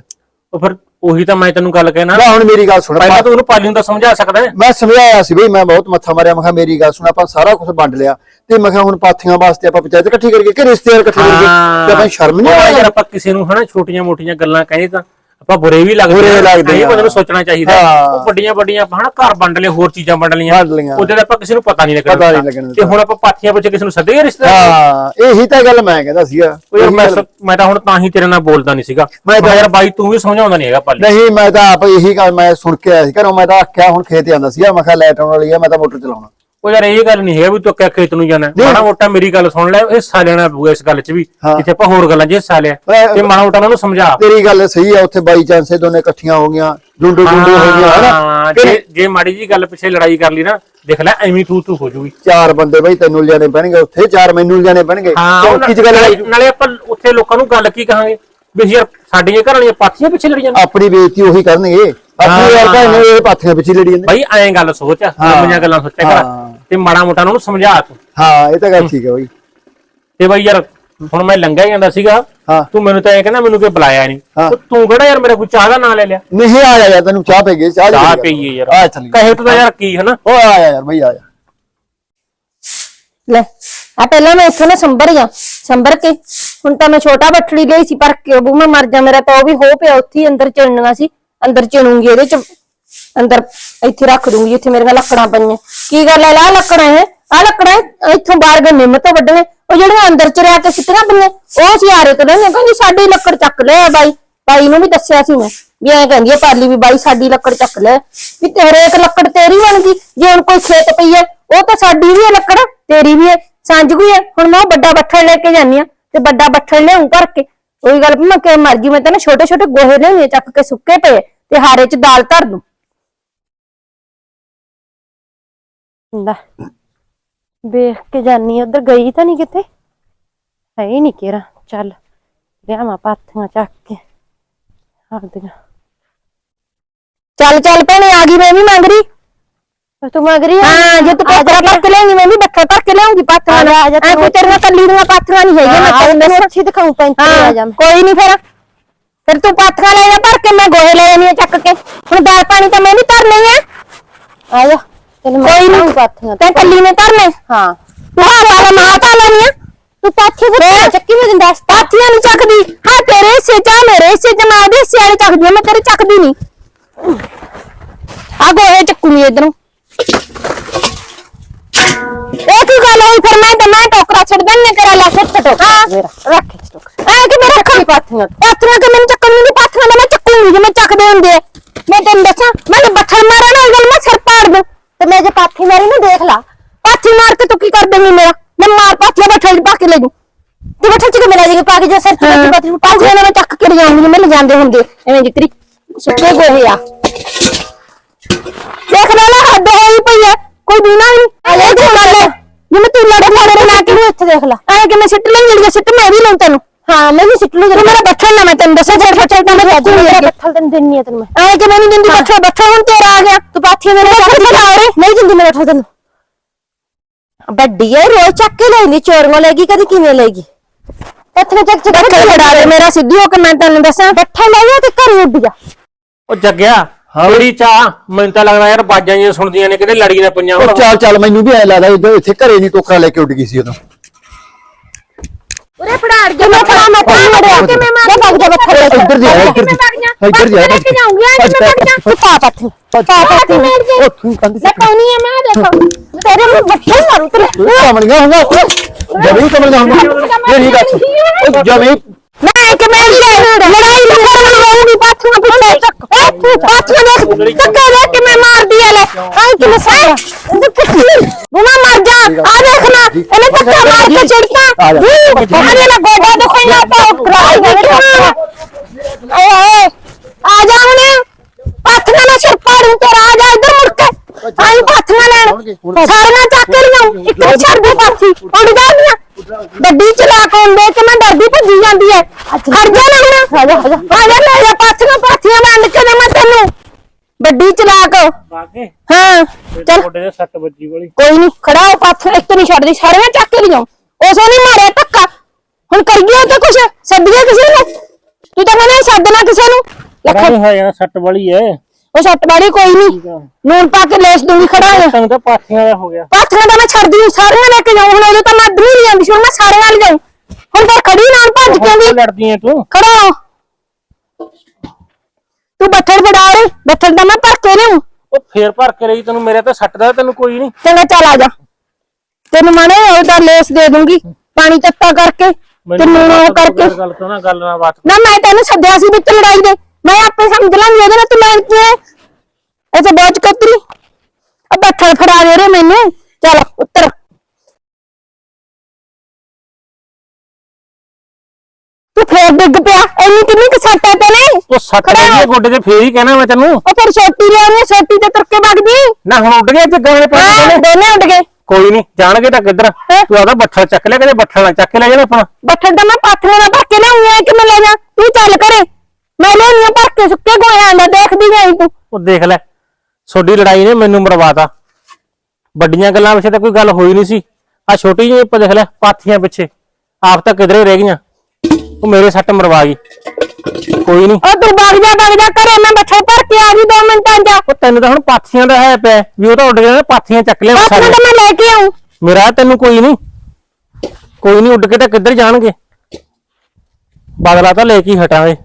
ਉਹ ਫਿਰ ਉਹੀ ਤਾਂ ਮੈਂ ਤੈਨੂੰ ਗੱਲ ਕਹਿਣਾ। ਨਾ ਹੁਣ ਮੇਰੀ ਗੱਲ ਸੁਣ ਪਹਿਲਾਂ ਤੂੰ ਉਹਨੂੰ ਪਾਲੀ ਨੂੰ ਤਾਂ ਸਮਝਾ ਸਕਦਾ ਮੈਂ ਸਮਝਾਇਆ ਸੀ ਬਈ ਮੈਂ ਬਹੁਤ ਮੱਥਾ ਮਾਰਿਆ ਮੈਂ ਕਿਹਾ ਮੇਰੀ ਗੱਲ ਸੁਣ ਆਪਾਂ ਸਾਰਾ ਕੁਝ ਵੰਡ ਲਿਆ। ਤੇ ਮੈਂ ਕਿਹਾ ਹੁਣ ਪਾਥੀਆਂ ਵਾਸਤੇ ਆਪਾਂ ਪੰਚਾਇਤ ਇਕੱਠੀ ਕਰੀਏ ਕਿ ਰਿਸ਼ਤੇਦਾਰ ਇਕੱਠੇ ਕਰੀਏ? ਤੇ ਆਪਾਂ ਨੂੰ ਸ਼ਰਮ ਨਹੀਂ ਆਉਂਦੀ ਯਾਰ ਆਪਾਂ ਕਿਸੇ ਨੂੰ ਹਨਾ ਛੋਟੀਆਂ ਮੋਟੀਆਂ ਗੱਲਾਂ ਕਹੇ ਤਾਂ। ਆਪਾਂ ਬੁਰੇ ਵੀ ਲੱਗਦੇ ਬੁਰੇ। ਲੱਗਦੇ ਇਹ। ਬੰਦੇ ਨੂੰ ਸੋਚਣਾ ਚਾਹੀਦਾ। ਉਹ ਵੱਡੀਆਂ ਵੱਡੀਆਂ ਹਨਾ ਘਰ ਵੰਡ ਲਏ ਹੋਰ ਚੀਜ਼ਾਂ ਵੰਡ ਲਈਆਂ। ਉਹਦੇ ਦਾ ਆਪਾਂ ਕਿਸੇ ਨੂੰ ਪਤਾ ਨਹੀਂ ਲੱਗਣਾ ਲੱਗਣ ਤੇ। ਹੁਣ ਆਪਾਂ ਪਾਥੀਆਂ ਵਿੱਚ ਕਿਸੇ ਨੂੰ ਸੱਦੇ ਰਿਸ਼ਤੇਦਾਰ ਹਾਂ ਇਹੀ ਤਾਂ ਗੱਲ ਮੈਂ ਕਹਿੰਦਾ ਸੀਗਾ ਮੈਂ ਮੈਂ ਤਾਂ ਹੁਣ ਤਾਂ ਹੀ ਤੇਰੇ ਨਾਲ ਬੋਲਦਾ ਨਹੀਂ ਸੀਗਾ ਮੈਂ ਤਾਂ- ਤਾਂ ਯਾਰ ਬਾਈ ਤੂੰ ਵੀ ਸਮਝਾਉਂਦਾ ਨਹੀਂ ਹੈਗਾ ਪਾਲੀ ਨਹੀਂ ਮੈਂ ਤਾਂ ਆਪ ਇਹੀ ਗੱਲ ਮੈਂ ਸੁਣ ਕੇ ਆਇਆ ਸੀ ਘਰੋਂ ਮੈਂ ਤਾਂ ਆਖਿਆ ਹੁਣ ਖੇਤ ਜਾਂਦਾ ਸੀਗਾ ਮੈਂ ਕਿਹਾ ਲਾਈਟ ਆਉਣ ਵਾਲੀ ਆ ਮੈਂ ਤਾਂ ਮੋਟਰ ਚਲਾਉਣਾ ਉਹ ਯਾਰ ਇਹ ਗੱਲ ਨਹੀਂ ਹੈ ਵੀ ਤੂੰ ਕਿਆ ਖੇਤ ਨੂੰ ਜਾਣਾ। ਮਾੜਾ ਮੋਟਾ ਮੇਰੀ ਗੱਲ ਸੁਣ ਲੈ ਹਿੱਸਾ ਲੈਣਾ ਪਊਗਾ ਇਸ ਗੱਲ 'ਚ ਵੀ। ਜਿੱਥੇ ਆਪਾਂ ਹੋਰ ਗੱਲਾਂ 'ਚ ਹਿੱਸਾ ਲਿਆ ਤੇ ਮਾੜਾ ਮੋਟਾ ਉਹਨਾਂ ਨੂੰ ਸਮਝਾ। ਤੇਰੀ ਗੱਲ ਸਹੀ ਆ ਉੱਥੇ ਬਾਈ ਚਾਂਸ ਇਹ ਦੋਨੇ ਇਕੱਠੀਆਂ ਹੋ ਗਈਆਂ ਜੁੰਡੇ ਜੁੰਡੇ ਹੋ ਗਈਆਂ ਹਨਾ? ਜੇ ਜੇ ਮਾੜੀ ਜੀ ਗੱਲ ਪਿੱਛੇ ਲੜਾਈ ਕਰ ਲਈ ਨਾ ਦੇਖ ਲੈ ਐਵੇਂ ਤੂੰ ਤੂੰ ਹੋ ਜੂਗੀ ਚਾਰ ਬੰਦੇ ਬਾਈ ਤੈਨੂੰ ਲਿਜਾਣੇ ਪੈਣਗੇ ਉੱਥੇ ਚਾਰ ਮੈਨੂੰ ਲਿਜਾਣੇ ਪੈਣਗੇ। ਚੌਕੀ ਚ ਗੱਲ ਨਾਲੇ- ਆਪਾਂ ਉੱਥੇ ਲੋਕਾਂ ਨੂੰ ਗੱਲ ਕੀ ਕਹਾਂਗੇ? ਵੀ ਯਾਰ ਸਾਡੀਆਂ ਘਰਾਂ ਵਾਲੀਆਂ ਪਾਥੀਆਂ ਪਿੱਛੇ ਲੜੀ ਜਾਂਦੇ। ਆਪਣੀ ਬੇਇੱਜ਼ਤੀ ਉਹੀ ਕਰਨਗੇ। ਆਪਣੀ ਯਾਰ ਭਾਈ ਇਹ ਪਾਥੀਆਂ ਪਿੱਛੇ ਲੜੀ ਜਾਂਦੇ। ਬਾਈ ਐਂ ਗੱਲ ਸੋਚ ਲੰਮੀਆਂ ਗੱਲਾਂ ਸੋਚਿਆ ਕਰ। ਤੇ ਮਾੜਾ ਮੋਟਾ ਉਹਨਾਂ ਨੂੰ ਸਮਝਾ ਤੂੰ। ਹਾਂ ਇਹ ਤਾਂ ਗੱਲ ਠੀਕ ਹੈ ਬਾਈ। ਤੇ ਬਾਈ ਯਾਰ ਹੁਣ ਮੈਂ ਲੰਘਿਆ ਹੀ ਜਾਂਦਾ ਸੀਗਾ। ਹਾਂ। ਤੂੰ ਮੈਨੂੰ ਤਾਂ ਇਹ ਕਹਿੰਦਾ ਮੈਨੂੰ ਕੋਈ ਬੁਲਾਇਆ ਨਹੀਂ। ਹਾਂ। ਤੇ ਤੂੰ ਕਿਹੜਾ ਯਾਰ ਮੇਰਾ ਕੋਈ ਚਾਹ ਦਾ ਨਾਂ ਲੈ ਲਿਆ? ਨਹੀਂ ਆ ਜਾ ਯਾਰ ਤੈਨੂੰ ਚਾਹ ਪੀ ਗਈ ਚਾਹ ਚਾਹ ਪੀਈਏ ਯਾਰ। ਆ ਚੱਲ। ਕਹੇ ਤਾਂ ਯਾਰ ਕੀ ਹਨਾ? ਓ ਆ ਜਾ ਯਾਰ ਬਾਈ ਆ ਜਾ। ਲੈ ਆ ਪਹਿਲਾਂ ਮੈਂ ਇੱਥੋਂ ਨਾ ਸੰਭਰ ਜਾ ਸੰਭਰ ਕੇ। ਹੁਣ ਤਾਂ ਮੈਂ ਛੋਟਾ ਬੱਠੜੀ ਲਈ ਸੀ ਪਰ ਕਿ ਉਹ ਮੈਂ ਮਰ ਜਾ ਮੇਰਾ ਤਾਂ ਉਹ ਵੀ ਹੋ ਪਿਆ ਉੱਥੇ ਹੀ ਅੰਦਰ ਚਿਣਨਾ ਸੀ। ਅੰਦਰ ਚਿਣੂੰਗੀ ਇਹਦੇ ਚ। ਅੰਦਰ ਇੱਥੇ ਰੱਖ ਦੂੰਗੀ ਜਿੱਥੇ ਮੇਰੀਆਂ ਲੱਕੜਾਂ ਪਈਆਂ। ਕੀ ਗੱਲ ਹੈ ਲਾ ਲੱਕੜਾਂ ਹੈ? ਆ ਲੱਕੜਾਂ ਇਹ ਇੱਥੋਂ ਬਾਹਰ ਗਏ, ਨਿੰਮ ਤੋਂ ਵੱਢਣੇ। ਉਹ ਜਿਹੜੀਆਂ ਅੰਦਰ ਚ ਰਿਆ ਕੇ ਸਿੱਟੀਆਂ ਪਈਆਂ, ਉਹ ਸੀ ਤੋਂ ਲੈਣੇ। ਕਹਿੰਦੀ, ਸਾਡੀ ਲੱਕੜ ਚੱਕ ਲੈ ਬਾਈ। ਬਾਈ ਨੂੰ ਵੀ ਦੱਸਿਆ ਸੀ ਮੈਂ, ਵੀ ਐਂ ਕਹਿੰਦੀ ਹੈ ਪਾਲੀ ਵੀ, ਬਾਈ, ਸਾਡੀ ਲੱਕੜ ਚੱਕ ਲੈ। ਵੀ ਤੇਰੇ ਤੇ ਲੱਕੜ ਤੇਰੀ ਬਣਦੀ ਜੇ ਹੁਣ ਕੋਈ ਖੇਤ ਪਈ ਹੈ ਉਹ ਤਾਂ ਸਾਡੀ ਵੀ ਹੈ ਲੱਕੜ, ਤੇਰੀ ਵੀ ਹੈ ਸਾਂਝ ਗਈ ਹੈ ਹੁਣ ਮੈਂ ਉਹ ਵੱਡਾ ਬੱਠਲ ਲੈ ਕੇ ਜਾਨੀ ਆ, ਤੇ ਵੱਡਾ ਬੱਠਲ ਲਿਆਉਂ ਕਰਕੇ। ਉਹੀ ਗੱਲ ਮੈਂ ਕਿ ਮਰਜ਼ੀ ਮੈਂ ਤਾਂ ਨਾ ਛੋਟੇ ਛੋਟੇ ਗੋਹੇ ਲਿਆਉਣੀ ਚੱਕ ਕੇ ਸੁੱਕੇ ਪਏ ਤੇ ਹਾਰੇ ਚ ਦਾਲ ਧਰ ਦੂੰ। ਲੈ ਵੇਖ ਕੇ ਜਾਨੀ ਉਧਰ ਗਈ ਤਾਂ ਨਹੀਂ ਕਿਤੇ? ਹੈ ਹੀ ਨਹੀਂ ਕਿਰਾ ਚੱਲ ਲਿਆਵਾਂ ਪਾਥੀਆਂ ਚੱਕ ਕੇ ਆਪਦੀਆਂ। ਚੱਲ ਚੱਲ ਭੈਣੇ ਆ ਗਈ ਮੈਂ ਵੀ ਮੰਗ ਰਹੀ। ਪਰ ਤੂੰ ਮਗਰੀ ਹਾਂ ਜੇ ਤੂੰ ਪਾਤਰਾ ਭਰ ਕੇ ਲਿਆਉਂਗੀ ਮੈਂ ਵੀ ਬੱਠਲ ਭਰ ਕੇ ਲਿਆਉਂਗੀ ਪਾਥਰਾਂ ਆ ਜਾ, ਆ ਜਾ, ਐ ਕੋਈ ਤੇਰੀਆਂ ਕੱਲੀ ਦੀਆਂ ਪਾਥਰਾਂ ਨਹੀਂ ਹੈਗੀਆਂ ਮੈਂ ਤੈਨੂੰ ਤੈਨੂੰ ਦੱਸਾਂ ਅੱਛੀ ਦਿਖਾਉਂ ਪੈਂਤੀ ਆ ਜਾ ਹਾਂ ਕੋਈ ਨਹੀਂ ਫਿਰ। ਫਿਰ ਤੂੰ ਪਾਥੀਆਂ ਲੈ ਜਾ ਭਰ ਕੇ ਮੈਂ ਗੋਹੇ ਲੈ ਜਾਣੀ ਆ ਚੱਕ ਕੇ। ਹੁਣ ਦਾਲ ਪਾਣੀ ਤਾਂ ਮੈਂ ਵੀ ਧਰਨੀ ਆ। ਆ ਜਾ। ਤੈਨੂੰ ਮੈਂ ਕੋਈ ਦਿਖਾਊਂ ਨਹੀਂ ਪਾਥੀਆਂ ਤੇ ਕੱਲੀ ਨੇ ਧਰਨੇ। ਹਾਂ। ਤੂੰ ਹਾਂ ਵਾਲਾ ਮਾਂ ਤਾਂ ਲੈਣੀ ਆ। ਤੂੰ ਪਾਥੀ ਫਿਰ ਚੱਕੀ ਮੈਂ ਤੈਨੂੰ ਦੱਸ ਪਾਥੀਆਂ ਨਹੀਂ ਚੱਕਦੀ। ਹਾਂ ਤੇਰੇ ਹਿੱਸੇ ਚ ਆ, ਮੇਰੇ ਹਿੱਸੇ ਚ ਮੈਂ ਉਹਦੇ ਹਿੱਸੇ ਵਾਲੀ ਚੱਕਦੀ ਆ। ਮੈਂ ਤੇਰੇ ਚੱਕਦੀ ਨਹੀਂ ਆ ਗੋਹੇ ਚੱਕੂਗੀ ਇਧਰੋਂ। ਇਹ ਕੀ ਗੱਲ ਹੋਈ? ਫਿਰ ਮੈਂ ਤਾਂ ਮੈਂ ਟੋਕਰਾ ਛੱਡ ਦਿੰਨੇ ਤੇਰਾ ਲੈ ਸੁੱਟ ਟੋਕ। ਹਾਂ। ਮੇਰਾ। ਰੱਖ ਇਸ ਟੋਕਰਾ। ਐ ਕਿ ਮੇਰੇ ਰੱਖੀ? ਪਾਥੀਆਂ ਪਾਥੀਆਂ ਕਿ ਮੈਨੂੰ ਚੱਕਣ ਨਹੀਂ ਪਾਥੀਆਂ ਦਾ ਮੈਂ ਚੱਕੂਗੀ ਜਿਵੇਂ ਚੱਕਦੇ ਹੁੰਦੇ। ਆ ਮੈਂ ਤੈਨੂੰ ਦੱਸਾਂ ਮੈਨੂੰ ਬੱਠਲ ਮਾਰਿਆ ਨਾ ਗੱਲ ਮੈਂ ਸਿਰ ਪਾੜ ਦੂੰ ਤੇ ਮੈਂ ਜੇ ਪਾਥੀ ਮਾਰੀ ਨਾ ਦੇਖ ਲਾ ਪਾਥੀ ਮਾਰ ਕੇ ਤੂੰ ਕੀ ਕਰ ਦੇਂਗੀ ਮੇਰਾ ਮੈਂ ਮਾਰ ਪਾਥੀਆਂ ਬੱਠਲ ਚ ਪਾ ਕੇ ਲੈ ਜੂ ਤੂੰ ਬੱਠਲ ਚ ਕਿਵੇਂ ਲੈ ਜਾਏਗੀ ਪਾ ਕੇ ਜੇ ਸਿਰ ਚ ਲੱਗੀ ਪਾਥੀ ਨੂੰ ਪਾਥੀਆਂ ਨਾਲ ਮੈਂ ਚੱਕ ਕੇ ਲਿਆਉਂਗੀ ਜਿਵੇਂ ਲਿਜਾਂਦੇ ਹੁੰਦੇ ਐਵੇਂ ਜਿਕਰੀ ਸੁੱਕੇ ਗੋਹੇ ਆ ਦੇਖ ਲੈ ਨਾ ਹੱਦ ਹੋਈ ਪਈ ਆ ਕੋਈ ਦੀਨਾ ਨਹੀਂ ਆ ਲੈ ਤੂੰ ਕਰ ਲੈ ਜਿਵੇਂ ਤੂੰ ਲੜ ਮਾਰੇ ਨਾ ਕਿ ਤੂੰ ਇੱਥੇ ਦੇਖ ਲਾ ਐ ਕਿ ਮੈਂ ਸਿੱਟ ਲੈਂਗੀ ਜਿਹੜੀ ਸਿੱਟ ਮੈਂ ਵੀ ਲਊਂ ਤੈਨੂੰ ਹਾਂ ਮੈਂ ਵੀ ਸਿੱਟ ਲੂ ਤੂੰ ਮੇਰਾ ਬੱਠਲ ਨਾ ਮੈਂ ਤੈਨੂੰ ਦੱਸਾਂ ਛੱਡ ਬੱਠਲ ਤਾਂ ਮੈਂ ਚੱਕੂਗੀ ਮੇਰਾ ਅੱਗੇ ਬੱਠਲ ਤੈਨੂੰ ਦਿੰਨੀ ਆ ਤੈਨੂੰ ਮੈਂ ਐ ਕਿ ਮੈਂ ਨਹੀਂ ਦਿੰਦੀ ਬੱਠਲ ਬੱਠਲ ਹੁਣ ਤੇਰਾ ਵੱਡੀ ਐ ਰੋਜ਼ ਚੱਕ ਕੇ ਲੈਂਦੀ ਚੋਰੀਆਂ ਲੈਗੀ ਕਦੀ ਕਿਵੇਂ ਲੈਗੀ ਪਾਥੀਆਂ ਚੱਕ ਚੱਕ ਬੱਠਲ ਫੜਾ ਦੇ ਮੇਰਾ ਸਿੱਧੀ ਹੋ ਕੇ ਮੈਂ ਤੈਨੂੰ ਦੱਸਾਂ? ਬੱਠਲ ਲੈ ਜਾ ਤੇ ਘਰ ਉੱਡ ਉਹ ਜੱਗਿਆ ਬੜੀ ਚਾਹ ਮੈਨੂੰ ਤਾਂ ਲੱਗਦਾ ਯਾਰ ਬਾਜਾਂ ਜਿਹੀਆਂ ਸੁਣਦੀਆਂ ਨੇ ਕਿਤੇ ਲੜੀ ਨਾ ਪਈਆਂ ਉਹ ਚੱਲ ਚੱਲ ਮੈਨੂੰ ਵੀ ਐ ਲੱਗਦਾ ਇੱਥੇ ਘਰੇ ਨਹੀਂ ਟੋਕਰਾ ਲੈ ਕੇ ਉੱਡ ਗਈ ਸੀ ਉਦੋਂ। ਉਰੇ ਫੜਾ ਅੜ ਮੈਂ ਫੜਾ ਮੈਂ ਤਾਂ ਮੜਿਆ ਕਿ ਮੈਂ ਮਾਰ ਭੱਜ ਜਾ ਲੈ ਕੇ। ਇੱਧਰ ਦੀ ਆ, ਇੱਧਰ ਦੀ ਇੱਧਰ ਦੀ ਆ, ਲੈ ਕੇ ਜਾਊਂਗੀ ਅੱਜ ਮੈਂ ਭੱਜ ਜਾ ਤੂੰ ਪਾ ਪਾਥੀ ਪਾ ਪਾਥੀ ਉਹ ਤੂੰ ਕੰਦੀ ਮੈਂ ਪਾਉਣੀ ਆ ਮੈਂ ਦੇਖੋ ਤੇਰੇ ਨੂੰ ਬੱਠਲ ਮਾਰੂ ਤੇਰੇ ਤੂੰ ਕਮਲੀਆਂ ਹੋਗਾ ਜਮੀ ਕਮਲੀਆਂ ਹੋਗਾ ਇਹ ਨਹੀਂ ਗੱਲ ਉਹ ਜਮੀ ਮੈਂ ਕਿ ਮੈਂ ਲੜਾਈ ਨਹੀਂ ਕਰਨ ਲਊਂਗੀ ਪਾਥੀਆਂ ਪਿੱਛੇ ਚੱਕ ਪਾਥੀਆਂ ਦੇਖ ਧੱਕੇ ਦੇਖ ਕੇ ਮੈਂ ਮਾਰਦੀ ਆ ਲੈ ਆਈ ਕਿ ਮੈਂ ਸਾਰਾ ਬੁਮਾ ਮਰ ਜਾ ਆ ਦੇਖ ਨਾ ਇਹਨੇ ਧੱਕਾ ਮਾਰ ਕੇ ਚੜਤਾ ਆ ਜਾ। ਅਰੇ ਨਾ ਗੋਡਾ ਦਿਖਾਈ ਨਾ ਤਾਂ ਕਰਾਈ ਓਏ ਓਏ ਆ ਜਾ ਹੁਣ ਪਾਥੀਆਂ ਨਾਲ ਸਿਰ ਪਾੜੂ ਤੇਰਾ ਆ ਜਾ ਇੱਧਰ ਮੁੜ ਕੇ ਆਈ ਪਾਥੀਆਂ ਲੈਣ ਸਾਰੀਆਂ ਚੱਕ ਕੇ ਲਿਆਉਂ ਇੱਕ ਵੀ ਛੱਡ ਦੇ ਪਾਥੀ ਉੱਡ ਜਾਂਦੀਆਂ ਗੱਡੀ ਚਲਾ ਕੇ ਆਉਂਦੇ ਕਿ ਮੈਂ ਡਰਦੀ ਭੱਜੀ ਜਾਂਦੀ ਐ। ਖੜ ਜਾ ਨਾ ਹੁਣ। ਆ ਜਾ ਆ ਜਾ। ਆ ਜਾ ਲੈ ਜਾ ਪਾਥੀਆਂ ਪਾਥੀਆਂ ਵੰਡ ਕੇ ਮੈਂ ਤੈਨੂੰ। ਗੱਡੀ ਚਲਾ ਕੇ। ਬਾਗੇ ਹਾਂ ਚੱਲ। ਤੁਹਾਡੇ ਦੇ 7 ਵੱਜੀ ਵਾਲੀ। ਕੋਈ ਨਹੀਂ ਖੜਾ ਹੋ ਪਾਥੀਆਂ ਇੱਕ ਨਹੀਂ ਛੱਡਦੀ ਸਾਰੀਆਂ ਚੱਕ ਕੇ ਲਿਆਉਂ ਉਸੇ ਨਹੀਂ ਮਾਰਿਆ ਧੱਕਾ। ਹੁਣ ਕਰੀਏ ਤੇ ਕੁਛ? ਸੱਦੀਏ ਕਿਸੇ ਨੂੰ? ਤੂੰ ਤਾਂ ਕਹਿੰਦਾ ਸੱਦਣਾ ਕਿਸੇ ਨੂੰ। ਲੱਖ ਨਹੀਂ ਹੋਇਆ 7 ਵਾਲੀ ਐ। ਉਹ ਸੱਟ ਵਾਲੀ ਕੋਈ ਨਹੀਂ ਨੂਨ ਪਾ ਕੇ ਲੈਸ ਦੂੰਗੀ ਖੜਾ ਹੋ। ਤਾਂ ਪਾਥੀਆਂ ਦਾ ਹੋ ਗਿਆ। ਪਾਥੀਆਂ ਤਾਂ ਮੈਂ ਛੱਡਦੀ ਹਾਂ ਸਾਰੀਆਂ ਲੈ ਕੇ ਜਾਉਂ ਹੁਣ ਉਦੋਂ ਤਾਂ ਮੈਂ ਅੱਧ ਨਹੀਂ ਜਾਂਦੀ ਸੀ ਹੁਣ ਮੈਂ ਸਾਰੀਆਂ ਲੈ ਜਾਉਂ ਹੁਣ ਤਾਂ ਖੜੀ ਨਾਲ ਭੱਜ ਕੇ ਆਂਦੀ ਲੜਦੀ ਐ ਤੂੰ? ਖੜਾ ਹੋ। ਤੂੰ ਬੱਠਲ ਫੜਾ ਰੇ ਬੱਠਲ ਦਾ ਮੈਂ ਭਰ ਕੇ ਲਿਆਉਂ ਉਹ ਫੇਰ ਭਰ ਕੇ ਰਹੀ ਤੈਨੂੰ ਮੇਰੇ ਤੇ ਸੱਟਦਾ ਤੈਨੂੰ ਕੋਈ ਨਹੀਂ। ਚੰਗਾ ਚੱਲ ਆ ਜਾ। ਤੈਨੂੰ ਮਾਣੇ ਉਹਦਾ ਲੇਸ ਦੇ ਦੂੰਗੀ ਪਾਣੀ ਤੱਤਾ ਕਰਕੇ ਤੇ ਉਹ ਕਰਕੇ ਗੱਲ ਤੋਂ ਨਾ ਗੱਲ ਨਾ ਬਾਤ ਨਾ ਮੈਂ ਤੈਨੂੰ ਸੱਦਿਆ ਸੀ ਵਿੱਚ ਲੜਾਈ ਦੇ। ਮੈਂ ਆਪੇ ਸਮਝ ਲਾਂਗੀ ਉਹਦੇ ਨਾਲ ਤੂੰ ਲੈਣ ਕੀ ਹੈ ਐਸੇ ਬਾਜ ਕਤਰੀ। ਆ ਬੱਠਲ ਫੜਾ ਦੇ ਰੇ ਮੈਨੂੰ। ਚੱਲ ਉੱਤਰ। ਤੂੰ ਫੇਰ ਡਿੱਗ ਪਿਆ? ਇੰਨੀ ਕਿੰਨੀ ਕਿ ਸੱਟ ਹੈ ਤੇਰੇ? ਉਹ ਸੱਟ ਲੱਗੀ ਐ ਗੋਡੇ ਤੇ ਫੇਰ ਹੀ ਕਹਿਣਾ ਮੈਂ ਤੈਨੂੰ। ਉਹ ਫਿਰ ਛੋਟੀ ਲਿਆਉਣੀ ਛੋਟੀ ਤੇ ਤੁਰ ਕੇ ਵਗਦੀ ਨਾ ਹੁਣ ਉੱਡ ਗਏ ਜੱਗਾਂ ਵਾਲੇ ਪਾਸੇ ਹਾਂ ਦੋਨੇ। ਦੋਨੇ ਉੱਡ ਗਏ। ਕੋਈ ਨਹੀਂ ਜਾਣਗੇ ਤਾਂ ਕਿੱਧਰ ਤੂੰ ਆਦਾ ਬੱਠਲ ਚੱਕ ਲਿਆ ਕਦੇ ਬੱਠਲ ਨਾ ਚੱਕ ਕੇ ਲੈ ਜਾਣਾ ਆਪਣਾ। ਬੱਠਲ ਤਾਂ ਮੈਂ ਪਾਥੀਆਂ ਨਾਲ ਭਰ ਕੇ ਲਿਆਉਂਗੀ ਕਿ ਮੈਂ ਲੈ ਜਾ। ਤੂੰ ਚੱਲ ਕਰੇ ਮੈਂ ਲਿਆਉਣੀ ਆ ਭਰ ਕੇ ਸੁੱਕੇ ਗੋਹਿਆਂ ਦਾ ਦੇਖਦੀ ਜਾਈ ਤੂੰ। ਉਹ ਦੇਖ ਲੈ ਛੋਡੀ ਲੜਾਈ ਨੇ ਮੈਨੂੰ ਮਰਵਾਤਾ। ਵੱਡੀਆਂ ਗੱਲਾਂ ਪਿੱਛੇ ਤਾਂ ਕੋਈ ਗੱਲ ਹੋਈ ਨਹੀਂ ਸੀ। ਆ ਛੋਟੀ ਜਿਹੀ ਆਪਾਂ ਦੇਖ ਲੈ ਪਾਥੀਆਂ ਪਿੱਛੇ। ਆਪ ਤਾਂ ਕਿਧਰੇ ਰਹਿ ਗਈਆਂ। ਉਹ ਮੇਰੇ ਸੱਟ ਮਰਵਾ ਗਈ। ਕੋਈ ਨਹੀਂ ਉਹ ਤੂੰ ਵਗ ਜਾ ਵਗ ਜਾ ਘਰੇ ਮੈਂ ਬੱਠਲ ਭਰ ਕੇ ਆ ਗਈ 2 ਮਿੰਟਾਂ ਚ। ਉਹ ਤੈਨੂੰ ਤਾਂ ਹੁਣ ਪਾਥੀਆਂ ਦਾ ਹੈ ਪਿਆ ਵੀ ਉਹ ਤਾਂ ਉੱਡ ਗਿਆ ਪਾਥੀਆਂ ਚੱਕ ਲਿਆ ਪਾਥੀਆਂ ਸਾਰੇ। ਤਾਂ ਮੈਂ ਲੈ ਕੇ ਆਉਂ ਮੇਰਾ ਤੈਨੂੰ ਕੋਈ ਨਹੀਂ ਕੋਈ ਨਹੀਂ ਉੱਡ ਕੇ ਤਾਂ ਕਿੱਧਰ ਜਾਣਗੇ। ਬਦਲਾ ਤਾਂ ਲੈ ਕੇ ਹੀ ਹਟਾਂਗੇ।